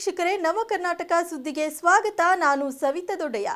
ವೀಕ್ಷಕರೇ ನವ ಕರ್ನಾಟಕ ಸುದ್ದಿಗೆ ಸ್ವಾಗತ. ನಾನು ಸವಿತಾ ದೊಡ್ಡಯ್ಯ.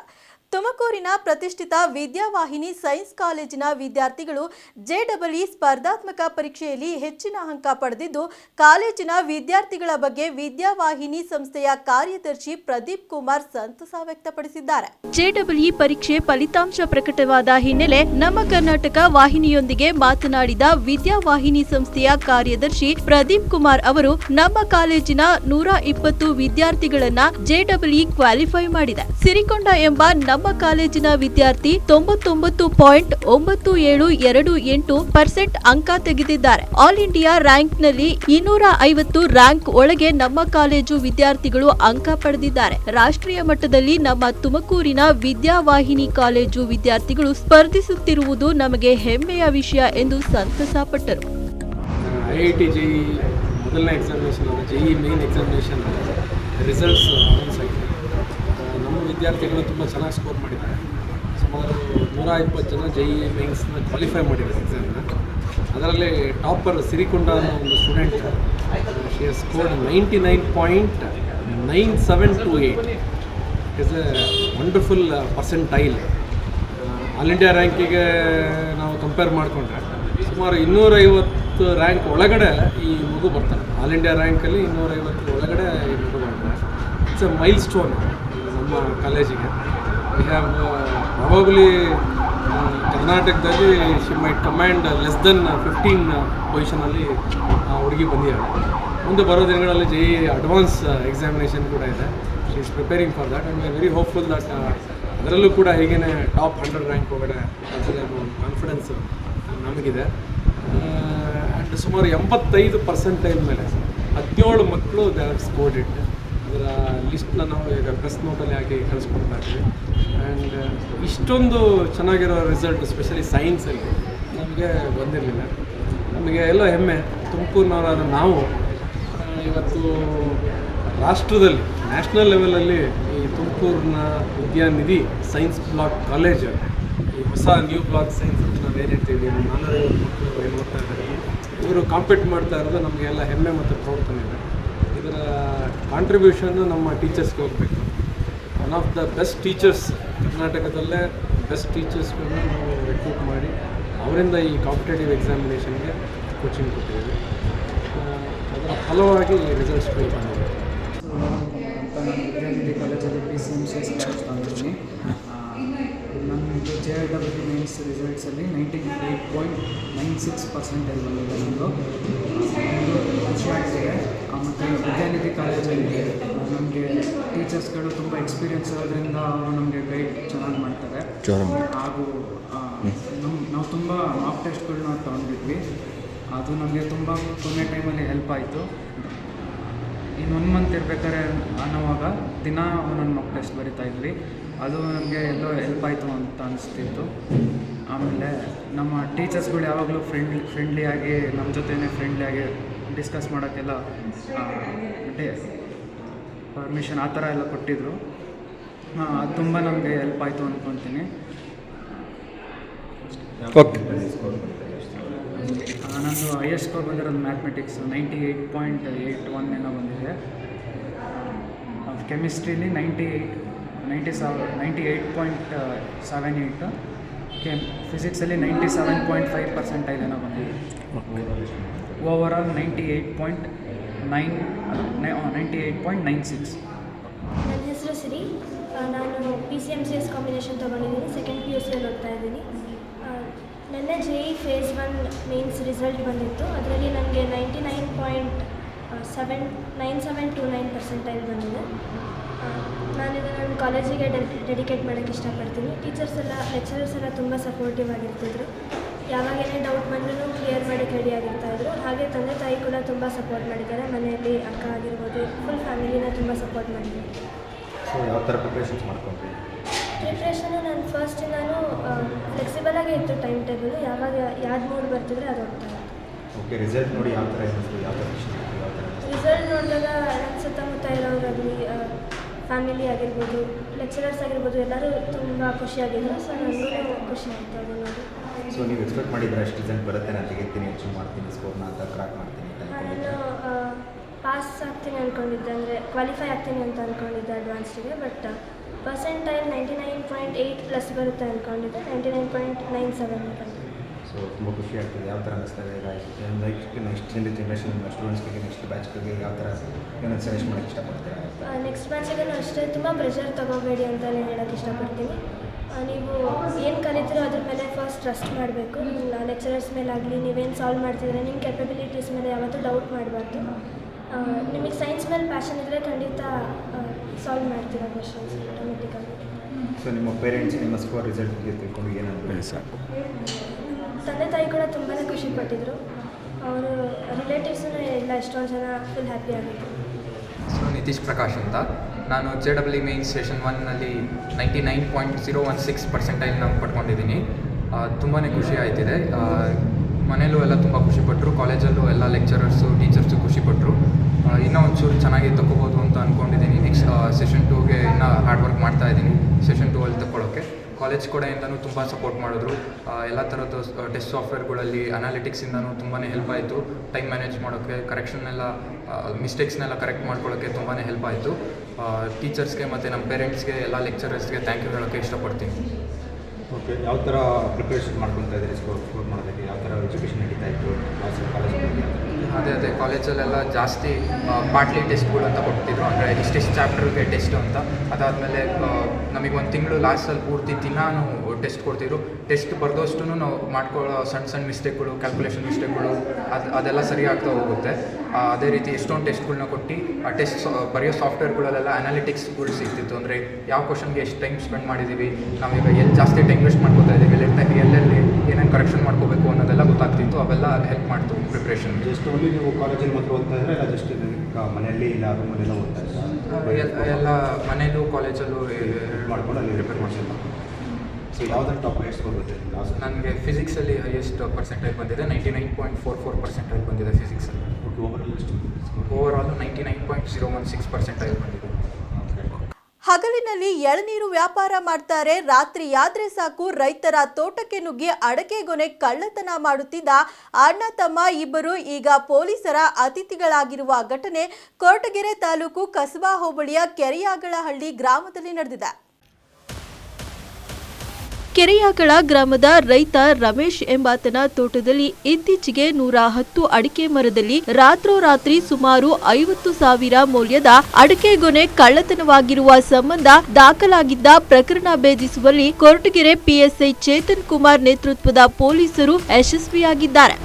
ತುಮಕೂರಿನ ಪ್ರತಿಷ್ಠಿತ ವಿದ್ಯಾವಾಹಿನಿ ಸೈನ್ಸ್ ಕಾಲೇಜಿನ ವಿದ್ಯಾರ್ಥಿಗಳು ಜೆಡಬ್ಲ್ಇ ಸ್ಪರ್ಧಾತ್ಮಕ ಪರೀಕ್ಷೆಯಲ್ಲಿ ಹೆಚ್ಚಿನ ಅಂಕ ಪಡೆದಿದ್ದು, ಕಾಲೇಜಿನ ವಿದ್ಯಾರ್ಥಿಗಳ ಬಗ್ಗೆ ವಿದ್ಯಾವಾಹಿನಿ ಸಂಸ್ಥೆಯ ಕಾರ್ಯದರ್ಶಿ ಪ್ರದೀಪ್ ಕುಮಾರ್ ಸಂತಸ ವ್ಯಕ್ತಪಡಿಸಿದ್ದಾರೆ. ಜೆಡಬ್ಲ್ಇ ಪರೀಕ್ಷೆ ಫಲಿತಾಂಶ ಪ್ರಕಟವಾದ ಹಿನ್ನೆಲೆ ನಮ್ಮ ಕರ್ನಾಟಕ ವಾಹಿನಿಯೊಂದಿಗೆ ಮಾತನಾಡಿದ ವಿದ್ಯಾವಾಹಿನಿ ಸಂಸ್ಥೆಯ ಕಾರ್ಯದರ್ಶಿ ಪ್ರದೀಪ್ ಕುಮಾರ್ ಅವರು, ನಮ್ಮ ಕಾಲೇಜಿನ ನೂರ ಇಪ್ಪತ್ತು ವಿದ್ಯಾರ್ಥಿಗಳನ್ನ ಜೆಡಬ್ಲ್ಇ ಕ್ವಾಲಿಫೈ ಮಾಡಿದೆ. ಸಿರಿಕೊಂಡ ಎಂಬ ನಮ್ಮ ಕಾಲೇಜಿನ ವಿದ್ಯಾರ್ಥಿ ತೊಂಬತ್ತೊಂಬತ್ತು ಪಾಯಿಂಟ್ ಒಂಬತ್ತು ಏಳು ಎರಡು ಎಂಟು ಪರ್ಸೆಂಟ್ ಅಂಕ ತೆಗೆದಿದ್ದಾರೆ. ಆಲ್ ಇಂಡಿಯಾ ರ್ಯಾಂಕ್ನಲ್ಲಿ ಇನ್ನೂರ ಐವತ್ತು ರ್ಯಾಂಕ್ ಒಳಗೆ ನಮ್ಮ ಕಾಲೇಜು ವಿದ್ಯಾರ್ಥಿಗಳು ಅಂಕ ಪಡೆದಿದ್ದಾರೆ. ರಾಷ್ಟ್ರೀಯ ಮಟ್ಟದಲ್ಲಿ ನಮ್ಮ ತುಮಕೂರಿನ ವಿದ್ಯಾವಾಹಿನಿ ಕಾಲೇಜು ವಿದ್ಯಾರ್ಥಿಗಳು ಸ್ಪರ್ಧಿಸುತ್ತಿರುವುದು ನಮಗೆ ಹೆಮ್ಮೆಯ ವಿಷಯ ಎಂದು ಸಂತಸ ಪಟ್ಟರು ಮೊದಲನೇ examination JE main examination results announce ಆಗಿದೆ ಆ, ನಮ್ಮ ವಿದ್ಯಾರ್ಥಿಗಳು ತುಂಬ ಚೆನ್ನಾಗಿ ಸ್ಕೋರ್ ಮಾಡಿದ್ದಾರೆ. ಸುಮಾರು ನೂರ ಇಪ್ಪತ್ತು ಜನ ಜೈ ಇ ಮೇನ್ಸ್ನ ಕ್ವಾಲಿಫೈ ಮಾಡಿದ್ದಾರೆ ಎಕ್ಸಾಮ್ನ ಅದರಲ್ಲಿ ಟಾಪರ್ ಸಿರಿಕೊಂಡ ಅನ್ನೋ ಒಂದು student she score scored ninety nine point nine seven two eight is a wonderful percentile all India ರ್ಯಾಂಕಿಗೆ ನಾವು ಕಂಪೇರ್ ಮಾಡಿಕೊಂಡ್ರೆ ಸುಮಾರು ಇನ್ನೂರೈವತ್ತು ರ್ಯಾಂಕ್ ಒಳಗಡೆ ಈ ಮಗು ಬರ್ತಾರೆ ಆಲ್ ಇಂಡಿಯಾ ರ್ಯಾಂಕಲ್ಲಿ ಇನ್ನೂರೈವತ್ತು ಒಳಗಡೆ ಈ ಮಗು ಬರ್ತಾರೆ ಇಟ್ಸ್ ಎ ಮೈಲ್ ಸ್ಟೋನ್ ನಮ್ಮ ಕಾಲೇಜಿಗೆ. ವಿ ಹ್ಯಾವ್ ಪ್ರಾಬಬ್ಲಿ ಕರ್ನಾಟಕದಲ್ಲಿ she my command less then fifteen ಪೊಸಿಷನಲ್ಲಿ ಹುಡುಗಿ ಬಂದಿದ್ದಾಳೆ. ಮುಂದೆ ಬರೋ ದಿನಗಳಲ್ಲಿ ಜೆ ಇ ಅಡ್ವಾನ್ಸ್ ಎಕ್ಸಾಮಿನೇಷನ್ ಕೂಡ ಇದೆ. She is preparing for that and very hopeful that ಅದರಲ್ಲೂ ಕೂಡ ಹೀಗೇ ಟಾಪ್ ಹಂಡ್ರೆಡ್ ರ್ಯಾಂಕ್ ಒಳಗಡೆ ಅದರಲ್ಲಿ ಅನ್ನೋ ಕಾನ್ಫಿಡೆನ್ಸ್ ನಮಗಿದೆ. ಆ್ಯಂಡ್ ಸುಮಾರು ಎಂಬತ್ತೈದು ಪರ್ಸೆಂಟೇಜ್ ಮೇಲೆ ಹದಿನೇಳು ಮಕ್ಕಳು ದೇ ಆರ್ ಸ್ಕೋರ್ಡ್ ಇಟ್ ಅದರ ಲಿಸ್ಟ್ನ ನಾವು ಈಗ ಪ್ರೆಸ್ ನೋಟಲ್ಲಿ ಹಾಕಿ ಕಳಿಸ್ಕೊಡ್ತಾ ಇದ್ದೀವಿ. ಆ್ಯಂಡ್ ಇಷ್ಟೊಂದು ಚೆನ್ನಾಗಿರೋ ರಿಸಲ್ಟ್ ಸ್ಪೆಷಲಿ ಸೈನ್ಸಲ್ಲಿ ನಮಗೆ ಬಂದಿರಲಿಲ್ಲ. ನಮಗೆ ಎಲ್ಲ ಹೆಮ್ಮೆ. ತುಮಕೂರಿನವರಾದ ನಾವು ಇವತ್ತು ರಾಷ್ಟ್ರದಲ್ಲಿ ನ್ಯಾಷನಲ್ ಲೆವೆಲಲ್ಲಿ ಈ ತುಮಕೂರಿನ ವಿದ್ಯಾನಿಧಿ ಸೈನ್ಸ್ ಬ್ಲಾಕ್ ಕಾಲೇಜ್ ಈ ಹೊಸ ನ್ಯೂ ಬ್ಲಾಕ್ ಸೈನ್ಸ್ ಅಂತ ನಾವು ಏನು ಹೇಳ್ತೀವಿ ನಾನ್ನೂರೈವತ್ತು ಮಕ್ಕಳು ಏನು ಓದ್ತಾ ಇದ್ದಾರೆ, ಇವರು ಕಾಂಪೀಟ್ ಮಾಡ್ತಾ ಇರೋದು ನಮಗೆ ಎಲ್ಲ ಹೆಮ್ಮೆ ಮತ್ತು ಪ್ರೌಢ ಇದೆ. ಕಾಂಟ್ರಿಬ್ಯೂಷನ್ನು ನಮ್ಮ ಟೀಚರ್ಸ್ಗೆ ಹೋಗಬೇಕು. One of the best teachers ಕರ್ನಾಟಕದಲ್ಲೇ ಬೆಸ್ಟ್ ಟೀಚರ್ಸ್ಗಳನ್ನ ನಾವು ರೆಕ್ರೂಟ್ ಮಾಡಿ ಅವರಿಂದ ಈ ಕಾಂಪಿಟೇಟಿವ್ ಎಕ್ಸಾಮಿನೇಷನ್ಗೆ ಕೋಚಿಂಗ್ ಕೊಟ್ಟಿದ್ದೀವಿ. ಅದರ ಫಲವಾಗಿ ಈ ರಿಸಲ್ಟ್ಸ್ ಫೀಲ್ ಮಾಡಿದ್ದೀವಿ ಕಾಲೇಜಲ್ಲಿ P C M C S ಬಂದಿದ್ದೀನಿ ನಮ್ಮದು J I W mains ರಿಸಲ್ಟ್ಸಲ್ಲಿ ninety eight point nine six percentage ಬಂದಿದೆ ನಮ್ಮದು ನಮ್ಮದು ಖುಷಿ ಆಗ್ತಿದೆ ಮತ್ತು ವಿದ್ಯಾನಿಧಿ ಕಾಲೇಜಲ್ಲಿ ನಮಗೆ ಟೀಚರ್ಸ್ಗಳು ತುಂಬ ಎಕ್ಸ್ಪೀರಿಯನ್ಸ್ ಇರೋದ್ರಿಂದ ಅವರು ನಮಗೆ ಗೈಡ್ ಚೆನ್ನಾಗಿ ಮಾಡ್ತಾರೆ. ಹಾಗೂ ನಮ್ಮ ನಮ್ ನಾವು ತುಂಬ ಮಾಪ್ ಟೆಸ್ಟ್ಗಳನ್ನ ತೊಗೊಂಡಿದ್ವಿ. ಅದು ನಮಗೆ ತುಂಬ ಕೊನೆ ಟೈಮಲ್ಲಿ ಹೆಲ್ಪ್ ಆಯಿತು. ಇನ್ನು ಒನ್ ಮಂತ್ ಇರ್ಬೇಕಾದ್ರೆ ಅನ್ನೋವಾಗ ದಿನ ಒಂದೊಂದು ಮಾಪ್ ಟೆಸ್ಟ್ ಬರಿತಾ ಇದ್ವಿ. ಅದು ನಮಗೆ ಎಲ್ಲೋ ಹೆಲ್ಪ್ ಆಯಿತು ಅಂತ ಅನಿಸ್ತಿತ್ತು. ಆಮೇಲೆ ನಮ್ಮ ಟೀಚರ್ಸ್ಗಳು ಯಾವಾಗಲೂ ಫ್ರೆಂಡ್ಲಿ ಫ್ರೆಂಡ್ಲಿಯಾಗಿ ನಮ್ಮ ಜೊತೆನೇ ಫ್ರೆಂಡ್ಲಿಯಾಗಿ ಡಿಸ್ಕಸ್ ಮಾಡೋಕ್ಕೆಲ್ಲ ಡೇ ಪರ್ಮಿಷನ್ ಆ ಥರ ಎಲ್ಲ ಕೊಟ್ಟಿದ್ದರು ಅದು ತುಂಬ ನಮಗೆ ಹೆಲ್ಪ್ ಆಯಿತು ಅಂದ್ಕೊತೀನಿ ಓಕೆ. ನಂದು ಹೈಯೆಸ್ಟ್ ಸ್ಕೋರ್ ಬಂದಿರೋದು mathematics ninety eight point eight one ಏನೋ ಬಂದಿದೆ. ಕೆಮಿಸ್ಟ್ರಿಲಿ ninety eight ninety seven ninety eight point seven eight chem ಫಿಸಿಕ್ಸಲ್ಲಿ ninety seven point five percent ಏನೋ ಬಂದಿದೆ. Over all ninety eight point nine ninety eight point nine six ನನ್ನ ಹೆಸರು ಸಿರಿ. ನಾನು P C M C S combination ತೊಗೊಂಡಿದ್ದೀನಿ. Second P U ಸಿಯಲ್ಲಿ ಓದ್ತಾ ಇದ್ದೀನಿ. ನನ್ನ J E phase one mains result ಬಂದಿತ್ತು. ಅದರಲ್ಲಿ ನನಗೆ ninety nine point seven nine seven two nine percentile ಬಂದಿದೆ. ನಾನು ನಾನಿದು ನನ್ನ ಕಾಲೇಜಿಗೆ ಡೆಡಿಕೇಟ್ ಮಾಡೋಕ್ಕೆ ಇಷ್ಟಪಡ್ತೀನಿ. ಟೀಚರ್ಸ್ ಎಲ್ಲ ಲೆಕ್ಚರರ್ಸ್ ಎಲ್ಲ ತುಂಬ ಸಪೋರ್ಟಿವ್ ಆಗಿರ್ತಿದ್ರು. ಯಾವಾಗ ಏನೇ ಡೌಟ್ ಬಂದರೂ ಕ್ಲಿಯರ್ ಮಾಡಿ ರೆಡಿ ಆಗಿರ್ತಾಯಿದ್ರು ಹಾಗೆ ತಂದೆ ತಾಯಿ ಕೂಡ ತುಂಬ ಸಪೋರ್ಟ್ ಮಾಡಿದ್ದಾರೆ. ಮನೆಯಲ್ಲಿ ಅಕ್ಕ ಆಗಿರ್ಬೋದು ಫುಲ್ ಫ್ಯಾಮಿಲಿನ ತುಂಬ ಸಪೋರ್ಟ್ ಮಾಡಿದ್ದಾರೆ. ಸೊ ಯಾವ ಥರ ಪ್ರಿಪ್ರೇಷನ್ಸ್ ಮಾಡ್ಕೊಂಡ್ರಿ? ಪ್ರಿಪ್ರೇಷನು ನಾನು ಫಸ್ಟ್ ನಾನು ಫ್ಲೆಕ್ಸಿಬಲ್ ಆಗಿ ಇತ್ತು ಟೈಮ್ ಟೇಬಲ್ ಯಾವಾಗ ಯಾವ್ದು ಮೂಡ್ ಬರ್ತಿದ್ರೆ ಅದು ಹೋಗ್ತಾ ಓಕೆ ರಿಸಲ್ಟ್ ನೋಡಿ ಯಾವ ಥರ ಅನಿಸ್ತು ಯಾವ ಥರ ಯಾವ ರಿಸಲ್ಟ್ ನೋಡಿದಾಗ ನನ್ನ ಸುತ್ತಮುತ್ತ ಇರೋರಾಗಲಿ ಫ್ಯಾಮಿಲಿ ಆಗಿರ್ಬೋದು ಲೆಕ್ಚರರ್ಸ್ ಆಗಿರ್ಬೋದು ಎಲ್ಲರೂ ತುಂಬ ಖುಷಿಯಾಗಿದ್ದರು ಸೊ ನನಗೂ ಖುಷಿ ಆಯಿತು ಅದು ನೋಡಿ. ಸೊ ನೀವು ಎಕ್ಸ್ಪೆಕ್ಟ್ ಮಾಡಿದ್ರೆ ಅಷ್ಟು ರಿಸಲ್ಟ್ ಬರುತ್ತೆ ನಾನು ತೆಗಿತೀನಿ ಅಚೀವ್ ಮಾಡ್ತೀನಿ ಸ್ಕೋರ್ನ ಅಂತ ಕ್ರಾಕ್ ಮಾಡ್ತೀನಿ ಅಂತ ಹಾಂ ಅನ್ಕೊಂಡಿದ್ದೆ ನಾನು ಪಾಸ್ ಆಗ್ತೀನಿ ಅಂದ್ಕೊಂಡಿದ್ದೆ ಅಂದರೆ ಕ್ವಾಲಿಫೈ ಆಗ್ತೀನಿ ಅಂತ ಅಂದ್ಕೊಂಡಿದ್ದೆ ಅಡ್ವಾನ್ಸ್ಗೆ but percentile ninety nine point eight plus ಬರುತ್ತೆ ಅಂದ್ಕೊಂಡಿದ್ದೆ ninety nine point nine seven ಬಂದಿದೆ ಸೊ ತುಂಬ ಖುಷಿ ಆಗ್ತದೆ. ಯಾವ ಥರ ಅನಿಸ್ತಾ ಇದೆ? ಈಗ ಲೈಕ್ ನೆಕ್ಸ್ಟ್ ಜನ್ರೇಷನ್ ಸ್ಟೂಡೆಂಟ್ಸ್ಗೆ ನೆಕ್ಸ್ಟ್ ಬ್ಯಾಚ್ಗಳಿಗೆ ಯಾವ ಥರ ಏನಾದ್ರು ಸಜೆಸ್ಟ್ ಮಾಡೋಕ್ಕೆ ಇಷ್ಟಪಡ್ತೀರಾ? ನೆಕ್ಸ್ಟ್ ಬ್ಯಾಚ್ಗೆ ಅಷ್ಟೇ ತುಂಬ ಪ್ರೆಷರ್ ತಗೋಬೇಡಿ ಅಂತಲೇ ಹೇಳೋಕ್ಕೆ ಇಷ್ಟಪಡ್ತೀನಿ. ನೀವು ಏನು ಕಲಿತೀರೋ ಅದ್ರ ಮೇಲೆ ಫಸ್ಟ್ ಟ್ರಸ್ಟ್ ಮಾಡಬೇಕು. ಲೆಕ್ಚರರ್ಸ್ ಮೇಲೆ ಆಗಲಿ ನೀವೇನು ಸಾಲ್ವ್ ಮಾಡ್ತಿದ್ರೆ ನಿಮ್ಮ ಕೆಪಬಿಲಿಟೀಸ್ ಮೇಲೆ ಯಾವತ್ತೂ ಡೌಟ್ ಮಾಡಬಾರ್ದು. ನಿಮಗೆ ಸೈನ್ಸ್ ಮೇಲೆ ಪ್ಯಾಷನ್ ಇದ್ದರೆ ಖಂಡಿತ ಸಾಲ್ವ್ ಮಾಡ್ತೀರಾ ಕ್ವಶನ್ಸ್ ಆಟೋಮೆಟಿಕಲಿ ಸೊ ನಿಮ್ಮ ಪೇರೆಂಟ್ಸ್ ನಿಮ್ಮ ಸ್ಕೋರ್ ರಿಸಲ್ಟ್ ತಿಳ್ಕೊಂಡು ಏನಾದ್ರು ಸಾಕು ತಂದೆ ತಾಯಿ ಕೂಡ ತುಂಬಾ ಖುಷಿ ಪಟ್ಟಿದ್ರು. ಅವರು ರಿಲೇಟಿವ್ಸೂ ಎಲ್ಲ ಎಷ್ಟೊಂದು ಜನ ಫುಲ್ ಹ್ಯಾಪಿ ಆಗಿದ್ರು. ಸೊ ನಿತೀಶ್ ಪ್ರಕಾಶ್ ಅಂತ. ನಾನು ಜೆ ಡಬ್ಲ್ಯೂ ಮೇನ್ ಸ್ಟೇಷನ್ ಒನ್ನಲ್ಲಿ ninety nine point zero one six percentile ನಾನು ಪಡ್ಕೊಂಡಿದ್ದೀನಿ. ತುಂಬಾ ಖುಷಿ ಆಯ್ತಿದೆ. ಮನೆಯಲ್ಲೂ ಮನೇಲೂ ಎಲ್ಲ ತುಂಬ ಖುಷಿಪಟ್ಟರು ಕಾಲೇಜಲ್ಲೂ ಎಲ್ಲ ಲೆಕ್ಚರರ್ಸು ಟೀಚರ್ಸು ಖುಷಿಪಟ್ಟರು ಇನ್ನೂ ಒಂಚೂರು ಚೆನ್ನಾಗಿ ತಗೋಬೋದು ಅಂತ ಅಂದ್ಕೊಂಡಿದ್ದೀನಿ ನೆಕ್ಸ್ಟ್ ಸೆಷನ್ ಟೂಗೆ ಇನ್ನೂ ಹಾರ್ಡ್ ವರ್ಕ್ ಮಾಡ್ತಾ ಇದ್ದೀನಿ ಸೆಷನ್ ಟೂ ಅಲ್ಲಿ ತಗೊಳ್ಳೋಕ್ಕೆ ಕಾಲೇಜ್ ಕಡೆಯಿಂದನೂ ತುಂಬ ಸಪೋರ್ಟ್ ಮಾಡಿದ್ರು. ಎಲ್ಲ ಥರದ ಟೆಸ್ಟ್ ಸಾಫ್ಟ್ವೇರ್ಗಳಲ್ಲಿ ಅನಾಲಿಟಿಕ್ಸಿಂದನೂ ತುಂಬಾ ಹೆಲ್ಪ್ ಆಯಿತು. ಟೈಮ್ ಮ್ಯಾನೇಜ್ ಮಾಡೋಕ್ಕೆ ಕರೆಕ್ಷನ್ನೆಲ್ಲ ಮಿಸ್ಟೇಕ್ಸ್ನೆಲ್ಲ ಕರೆಕ್ಟ್ ಮಾಡ್ಕೊಳ್ಳೋಕ್ಕೆ ತುಂಬಾ ಹೆಲ್ಪ್ ಆಯಿತು. ಟೀಚರ್ಸ್ಗೆ ಮತ್ತು ನಮ್ಮ ಪೇರೆಂಟ್ಸ್ಗೆ ಎಲ್ಲ ಲೆಕ್ಚರರ್ಸ್ಗೆ ಥ್ಯಾಂಕ್ ಯು ಹೇಳೋಕ್ಕೆ ಇಷ್ಟಪಡ್ತೀನಿ. ಓಕೆ ಯಾವ ಥರ ಪ್ರಿಪ್ರೇಷನ್ ಮಾಡ್ಕೊತಾ ಇದ್ದೀರಿ ಸ್ಕೋರ್ ಸ್ಕೋರ್ ಮಾಡೋದಕ್ಕೆ? ಯಾವ ಥರ ಎಜುಕೇಷನ್ ನಡೀತಾ ಇತ್ತು? ಕಾಲೇಜಲ್ಲಿ ಅದೇ ಅದೇ ಕಾಲೇಜಲ್ಲೆಲ್ಲ ಜಾಸ್ತಿ ಪಾರ್ಟ್ಲಿ ಟೆಸ್ಟ್ಗಳು ಅಂತ ಕೊಡ್ತಿದ್ರು ಅಂದರೆ ಇಷ್ಟಿಷ್ಟು ಚಾಪ್ಟರ್ಗೆ ಟೆಸ್ಟ್ ಅಂತ. ಅದಾದಮೇಲೆ ನಮಗೆ ಒಂದು ತಿಂಗಳು ಲಾಸ್ಟಲ್ಲಿ ಪೂರ್ತಿ ದಿನಾನು ಟೆಸ್ಟ್ ಕೊಡ್ತಿದ್ರು. ಟೆಸ್ಟ್ ಬರೆದಷ್ಟು ನಾವು ಮಾಡ್ಕೊಳ್ಳೋ ಸಣ್ಣ ಸಣ್ಣ ಮಿಸ್ಟೇಕ್ಗಳು ಕ್ಯಾಲ್ಕುಲೇಷನ್ ಮಿಸ್ಟೇಕ್ಗಳು ಅದು ಅದೆಲ್ಲ ಸರಿ ಆಗ್ತಾ ಹೋಗುತ್ತೆ ಅದೇ ರೀತಿ ಎಷ್ಟೊಂದು ಟೆಸ್ಟ್ಗಳನ್ನ ಕೊಟ್ಟು ಆ ಟೆಸ್ಟ್ ಬರೆಯೋ ಸಾಫ್ಟ್ವೇರ್ಗಳಲ್ಲೆಲ್ಲ ಅನಾಲಿಟಿಕ್ಸ್ಗಳು ಸಿಗ್ತಿತ್ತು. ಅಂದರೆ ಯಾವ ಕ್ವಶನ್ಗೆ ಎಷ್ಟು ಟೈಮ್ ಸ್ಪೆಂಡ್ ಮಾಡಿದ್ದೀವಿ ನಾವೀಗ ಎಲ್ಲಿ ಜಾಸ್ತಿ ಟೈಮ್ ವೇಸ್ಟ್ ಮಾಡ್ಕೋತಾ ಇದ್ದೀವಿ ಟೈಮ್ ಎಲ್ಲೆಲ್ಲಿ ಏನೇನು ಕರೆಕ್ಷನ್ ಮಾಡ್ಕೋಬೇಕು ಅನ್ನೋದೆಲ್ಲ ಗೊತ್ತಾಗ್ತಿತ್ತು. ಅವೆಲ್ಲ ಹೆಲ್ಪ್ ಮಾಡ್ತು ಪ್ರಿಪ್ರೇಷನ್ ಜಸ್ಟ್ ಓನ್ಲಿ ನೀವು ಕಾಲೇಜಲ್ಲಿ ಮಾತ್ರ ಓದ್ತಾ ಇದ್ರೆ ಇಲ್ಲ ಜಸ್ಟ್ ಮನೆಯಲ್ಲಿ ಇಲ್ಲ ರೂಮಲ್ಲೆಲ್ಲ ಓದ್ತಾ ಇದ್ದಾರೆ? ಎಲ್- ಎಲ್ಲ ಮನೇಲೂ ಕಾಲೇಜಲ್ಲೂ ಮಾಡ್ಕೊಂಡು ಅಲ್ಲಿ ಪ್ರಿಪೇರ್ ಮಾಡಿಸಿಲ್ಲ ಸೊ ಯಾವುದಾದ್ರು ಟಾಪ್ ಎಷ್ಟು ಸ್ಕೋರ್ ಲಾಸ್ಟ್ ನನಗೆ ಫಿಸಿಕ್ಸಲ್ಲಿ ಹೈಯೆಸ್ಟ್ ಪರ್ಸೆಂಟೇಜ್ ಬಂದಿದೆ ninety nine point four four percentage ಬಂದಿದೆ ಫಿಸಿಕ್ಸಲ್ಲಿ ಓಕೆ ಓವರಾಲ್ ಎಷ್ಟು over all ninety nine point zero one six percentage ಬಂದಿದೆ. ಹಗಲಿನಲ್ಲಿ ಎಳನೀರು ವ್ಯಾಪಾರ ಮಾಡ್ತಾರೆ ರಾತ್ರಿ ರಾತ್ರಿಯಾದ್ರೆ ಸಾಕು ರೈತರ ತೋಟಕ್ಕೆ ನುಗ್ಗಿ ಅಡಕೆ ಗೊನೆ ಕಳ್ಳತನ ಮಾಡುತ್ತಿದ್ದ ಅಣ್ಣ ತಮ್ಮ ಇಬ್ಬರು ಈಗ ಪೊಲೀಸರ ಅತಿಥಿಗಳಾಗಿರುವ ಘಟನೆ ಕೊರಟಗೆರೆ ತಾಲೂಕು ಕಸಬಾ ಹೋಬಳಿಯ ಕೆರೆಯಾಗಳಹಳ್ಳಿ ಗ್ರಾಮದಲ್ಲಿ ನಡೆದಿದೆ. ಕೆರೆಯಾಗಳ ಗ್ರಾಮದ ರೈತ ರಮೇಶ್ ಎಂಬಾತನ ತೋಟದಲ್ಲಿ ಇತ್ತೀಚೆಗೆ ನೂರ ಹತ್ತು ಅಡಿಕೆ ಮರದಲ್ಲಿ ರಾತ್ರೋರಾತ್ರಿ ಸುಮಾರು ಐವತ್ತು ಸಾವಿರ ಮೌಲ್ಯದ ಅಡಿಕೆ ಗೊನೆ ಕಳ್ಳತನವಾಗಿರುವ ಸಂಬಂಧ ದಾಖಲಾಗಿದ್ದ ಪ್ರಕರಣ ಭೇದಿಸುವಲ್ಲಿ ಕೊರಟಗೆರೆ ಪಿಎಸ್ಐ ಚೇತನ್ ಕುಮಾರ್ ನೇತೃತ್ವದ ಪೊಲೀಸರು ಯಶಸ್ವಿಯಾಗಿದ್ದಾರೆ.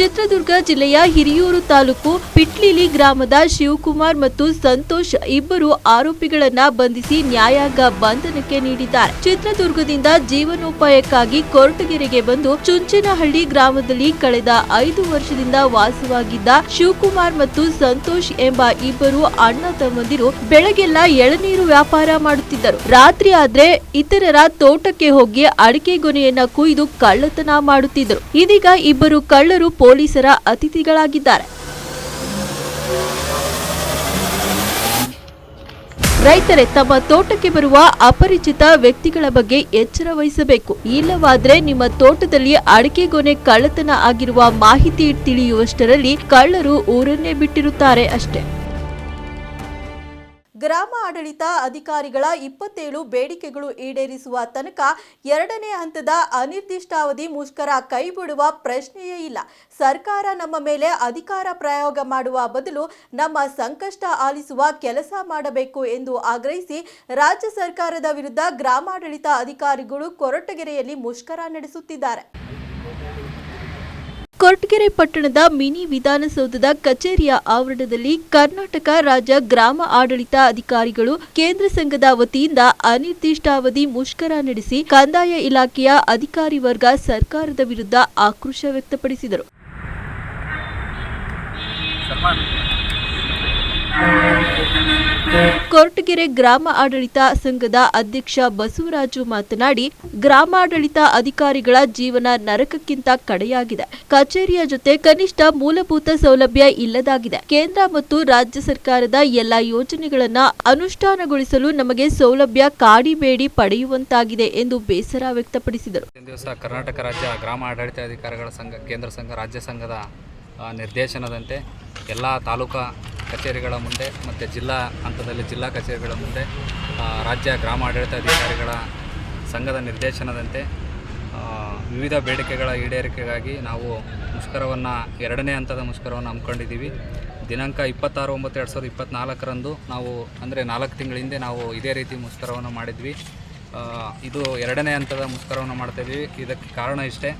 ಚಿತ್ರದುರ್ಗ ಜಿಲ್ಲೆಯ ಹಿರಿಯೂರು ತಾಲೂಕು ಪಿಟ್ಲಿಲಿ ಗ್ರಾಮದ ಶಿವಕುಮಾರ್ ಮತ್ತು ಸಂತೋಷ್ ಇಬ್ಬರು ಆರೋಪಿಗಳನ್ನ ಬಂಧಿಸಿ ನ್ಯಾಯಾಂಗ ಬಂಧನಕ್ಕೆ ನೀಡಿದ್ದಾರೆ. ಚಿತ್ರದುರ್ಗದಿಂದ ಜೀವನೋಪಾಯಕ್ಕಾಗಿ ಕೊರಟಗೆರೆಗೆ ಬಂದು ಚುಂಚನಹಳ್ಳಿ ಗ್ರಾಮದಲ್ಲಿ ಕಳೆದ ಐದು ವರ್ಷದಿಂದ ವಾಸವಾಗಿದ್ದ ಶಿವಕುಮಾರ್ ಮತ್ತು ಸಂತೋಷ್ ಎಂಬ ಇಬ್ಬರು ಅಣ್ಣ ತಮ್ಮಂದಿರು ಬೆಳಗೆಲ್ಲ ಎಳನೀರು ವ್ಯಾಪಾರ ಮಾಡುತ್ತಿದ್ದರು. ರಾತ್ರಿ ಆದ್ರೆ ಇತರರ ತೋಟಕ್ಕೆ ಹೋಗಿ ಅಡಿಕೆ ಗೊನೆಯನ್ನ ಕುಯ್ದು ಕಳ್ಳತನ ಮಾಡುತ್ತಿದ್ದರು. ಇದೀಗ ಇಬ್ಬರು ಕಳ್ಳರು ಪೊಲೀಸರ ಅತಿಥಿಗಳಾಗಿದ್ದಾರೆ. ರೈತರೇ, ತಮ್ಮ ತೋಟಕ್ಕೆ ಬರುವ ಅಪರಿಚಿತ ವ್ಯಕ್ತಿಗಳ ಬಗ್ಗೆ ಎಚ್ಚರ ವಹಿಸಬೇಕು. ಇಲ್ಲವಾದ್ರೆ ನಿಮ್ಮ ತೋಟದಲ್ಲಿ ಅಡಿಕೆ ಗೊನೆ ಕಳ್ಳತನ ಆಗಿರುವ ಮಾಹಿತಿ ತಿಳಿಯುವಷ್ಟರಲ್ಲಿ ಕಳ್ಳರು ಊರನ್ನೇ ಬಿಟ್ಟಿರುತ್ತಾರೆ ಅಷ್ಟೇ. ಗ್ರಾಮ ಆಡಳಿತ ಅಧಿಕಾರಿಗಳ ಇಪ್ಪತ್ತೇಳು ಬೇಡಿಕೆಗಳು ಈಡೇರಿಸುವ ತನಕ ಎರಡನೇ ಹಂತದ ಅನಿರ್ದಿಷ್ಟಾವಧಿ ಮುಷ್ಕರ ಕೈಬಿಡುವ ಪ್ರಶ್ನೆಯೇ ಇಲ್ಲ. ಸರ್ಕಾರ ನಮ್ಮ ಮೇಲೆ ಅಧಿಕಾರ ಪ್ರಯೋಗ ಮಾಡುವ ಬದಲು ನಮ್ಮ ಸಂಕಷ್ಟ ಆಲಿಸುವ ಕೆಲಸ ಮಾಡಬೇಕು ಎಂದು ಆಗ್ರಹಿಸಿ ರಾಜ್ಯ ಸರ್ಕಾರದ ವಿರುದ್ಧ ಗ್ರಾಮಾಡಳಿತ ಅಧಿಕಾರಿಗಳು ಕೊರಟಗೆರೆಯಲ್ಲಿ ಮುಷ್ಕರ ನಡೆಸುತ್ತಿದ್ದಾರೆ. ಕೊರಟಗೆರೆ ಪಟ್ಟಣದ ಮಿನಿ ವಿಧಾನಸೌಧದ ಕಚೇರಿಯ ಆವರಣದಲ್ಲಿ ಕರ್ನಾಟಕ ರಾಜ್ಯ ಗ್ರಾಮ ಆಡಳಿತ ಅಧಿಕಾರಿಗಳು ಕೇಂದ್ರ ಸಂಘದ ವತಿಯಿಂದ ಅನಿರ್ದಿಷ್ಟಾವಧಿ ಮುಷ್ಕರ ನಡೆಸಿ ಕಂದಾಯ ಇಲಾಖೆಯ ಅಧಿಕಾರಿ ವರ್ಗ ಸರ್ಕಾರದ ವಿರುದ್ಧ ಆಕ್ರೋಶ ವ್ಯಕ್ತಪಡಿಸಿದರು. ಕೊರಟಗೆರೆ ಗ್ರಾಮ ಆಡಳಿತ ಸಂಘದ ಅಧ್ಯಕ್ಷ ಬಸವರಾಜು ಮಾತನಾಡಿ, ಗ್ರಾಮಾಡಳಿತ ಅಧಿಕಾರಿಗಳ ಜೀವನ ನರಕಕ್ಕಿಂತ ಕಡೆಯಾಗಿದೆ. ಕಚೇರಿಯ ಜೊತೆ ಕನಿಷ್ಠ ಮೂಲಭೂತ ಸೌಲಭ್ಯ ಇಲ್ಲದಾಗಿದೆ. ಕೇಂದ್ರ ಮತ್ತು ರಾಜ್ಯ ಸರ್ಕಾರದ ಎಲ್ಲ ಯೋಜನೆಗಳನ್ನ ಅನುಷ್ಠಾನಗೊಳಿಸಲು ನಮಗೆ ಸೌಲಭ್ಯ ಕಾಡಿಬೇಡಿ ಪಡೆಯುವಂತಾಗಿದೆ ಎಂದು ಬೇಸರ ವ್ಯಕ್ತಪಡಿಸಿದರು. ದಿವಸ ಕರ್ನಾಟಕ ರಾಜ್ಯ ಗ್ರಾಮ ಆಡಳಿತಾಧಿಕಾರಿಗಳ ಸಂಘ, ಕೇಂದ್ರ ಸಂಘ, ರಾಜ್ಯ ಸಂಘದ ನಿರ್ದೇಶನದಂತೆ ಎಲ್ಲ ತಾಲೂಕಾ ಕಚೇರಿಗಳ ಮುಂದೆ ಮತ್ತು ಜಿಲ್ಲಾ ಹಂತದಲ್ಲಿ ಜಿಲ್ಲಾ ಕಚೇರಿಗಳ ಮುಂದೆ ರಾಜ್ಯ ಗ್ರಾಮ ಆಡಳಿತಾಧಿಕಾರಿಗಳ ಸಂಘದ ನಿರ್ದೇಶನದಂತೆ ವಿವಿಧ ಬೇಡಿಕೆಗಳ ಈಡೇರಿಕೆಗಾಗಿ ನಾವು ಮುಷ್ಕರವನ್ನು, ಎರಡನೇ ಹಂತದ ಮುಷ್ಕರವನ್ನು ಹಮ್ಮಿಕೊಂಡಿದ್ದೀವಿ. ದಿನಾಂಕ ಇಪ್ಪತ್ತಾರು ಒಂಬತ್ತು ಎರಡು ಸಾವಿರದ ಇಪ್ಪತ್ತ್ನಾಲ್ಕರಂದು ನಾವು, ಅಂದರೆ ನಾಲ್ಕು ತಿಂಗಳ ಹಿಂದೆ ನಾವು ಇದೇ ರೀತಿ ಮುಷ್ಕರವನ್ನು ಮಾಡಿದ್ವಿ. ಇದು ಎರಡನೇ ಹಂತದ ಮುಷ್ಕರವನ್ನು ಮಾಡ್ತಾಯಿದ್ವಿ ಇದಕ್ಕೆ ಕಾರಣ ಇಷ್ಟೇ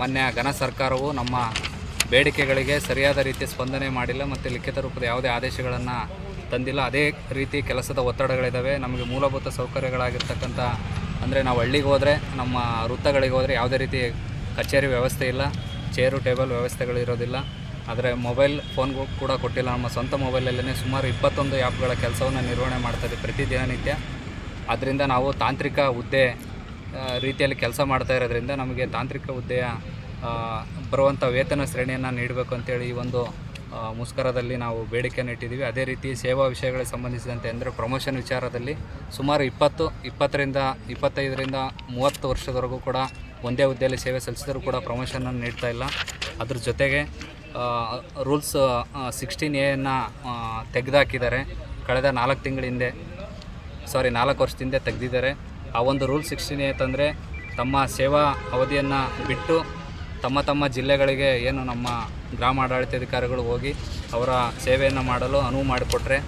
ಮೊನ್ನೆ ಘನ ಸರ್ಕಾರವು ನಮ್ಮ ಬೇಡಿಕೆಗಳಿಗೆ ಸರಿಯಾದ ರೀತಿಯ ಸ್ಪಂದನೆ ಮಾಡಿಲ್ಲ ಮತ್ತು ಲಿಖಿತ ರೂಪದ ಯಾವುದೇ ಆದೇಶಗಳನ್ನು ತಂದಿಲ್ಲ. ಅದೇ ರೀತಿ ಕೆಲಸದ ಒತ್ತಡಗಳಿದ್ದಾವೆ ನಮಗೆ ಮೂಲಭೂತ ಸೌಕರ್ಯಗಳಾಗಿರ್ತಕ್ಕಂಥ, ಅಂದರೆ ನಾವು ಹಳ್ಳಿಗೆ ಹೋದರೆ, ನಮ್ಮ ವೃತ್ತಗಳಿಗೆ ಹೋದರೆ ಯಾವುದೇ ರೀತಿ ಕಚೇರಿ ವ್ಯವಸ್ಥೆ ಇಲ್ಲ. ಚೇರು, ಟೇಬಲ್ ವ್ಯವಸ್ಥೆಗಳು ಇರೋದಿಲ್ಲ. ಆದರೆ ಮೊಬೈಲ್ ಫೋನ್ಗೂ ಕೂಡ ಕೊಟ್ಟಿಲ್ಲ. ನಮ್ಮ ಸ್ವಂತ ಮೊಬೈಲಲ್ಲೇ ಸುಮಾರು ಇಪ್ಪತ್ತೊಂದು ಆ್ಯಪ್ಗಳ ಕೆಲಸವನ್ನು ನಿರ್ವಹಣೆ ಮಾಡ್ತಾರೆ ಪ್ರತಿ ದಿನನಿತ್ಯ. ಅದರಿಂದ ನಾವು ತಾಂತ್ರಿಕ ಹುದ್ದೆ ರೀತಿಯಲ್ಲಿ ಕೆಲಸ ಮಾಡ್ತಾ ಇರೋದ್ರಿಂದ ನಮಗೆ ತಾಂತ್ರಿಕ ಹುದ್ದೆಯ ಬರುವಂಥ ವೇತನ ಶ್ರೇಣಿಯನ್ನು ನೀಡಬೇಕು ಅಂತೇಳಿ ಈ ಒಂದು ಮುಸ್ಕರದಲ್ಲಿ ನಾವು ಬೇಡಿಕೆಯನ್ನು ಇಟ್ಟಿದ್ದೀವಿ. ಅದೇ ರೀತಿ ಸೇವಾ ವಿಷಯಗಳಿಗೆ ಸಂಬಂಧಿಸಿದಂತೆ ಅಂದರೆ ಪ್ರಮೋಷನ್ ವಿಚಾರದಲ್ಲಿ ಸುಮಾರು ಇಪ್ಪತ್ತು, ಇಪ್ಪತ್ತರಿಂದ ಇಪ್ಪತ್ತೈದರಿಂದ ಮೂವತ್ತು ವರ್ಷದವರೆಗೂ ಕೂಡ ಒಂದೇ ಹುದ್ದೆಯಲ್ಲಿ ಸೇವೆ ಸಲ್ಲಿಸಿದರೂ ಕೂಡ ಪ್ರಮೋಷನನ್ನು ನೀಡ್ತಾ ಇಲ್ಲ. ಅದ್ರ ಜೊತೆಗೆ ರೂಲ್ಸ್ ಸಿಕ್ಸ್ಟೀನ್ ಎಯನ್ನು ತೆಗೆದುಹಾಕಿದ್ದಾರೆ ಕಳೆದ ನಾಲ್ಕು ತಿಂಗಳ ಹಿಂದೆ ಸಾರಿ ನಾಲ್ಕು ವರ್ಷದಿಂದ ತೆಗೆದಿದ್ದಾರೆ. ಆ ಒಂದು ರೂಲ್ ಸಿಕ್ಸ್ಟೀನ್ ಏತಂದರೆ ತಮ್ಮ ಸೇವಾ ಅವಧಿಯನ್ನು ಬಿಟ್ಟು ತಮ್ಮ ತಮ್ಮ ಜಿಲ್ಲೆಗಳಿಗೆ ಏನು ನಮ್ಮ ಗ್ರಾಮ ಆಡಳಿತಾಧಿಕಾರಿಗಳು ಹೋಗಿ ಅವರ ಸೇವೆಯನ್ನು ಮಾಡಲು ಅನುವು ಮಾಡಿಕೊಟ್ರೆ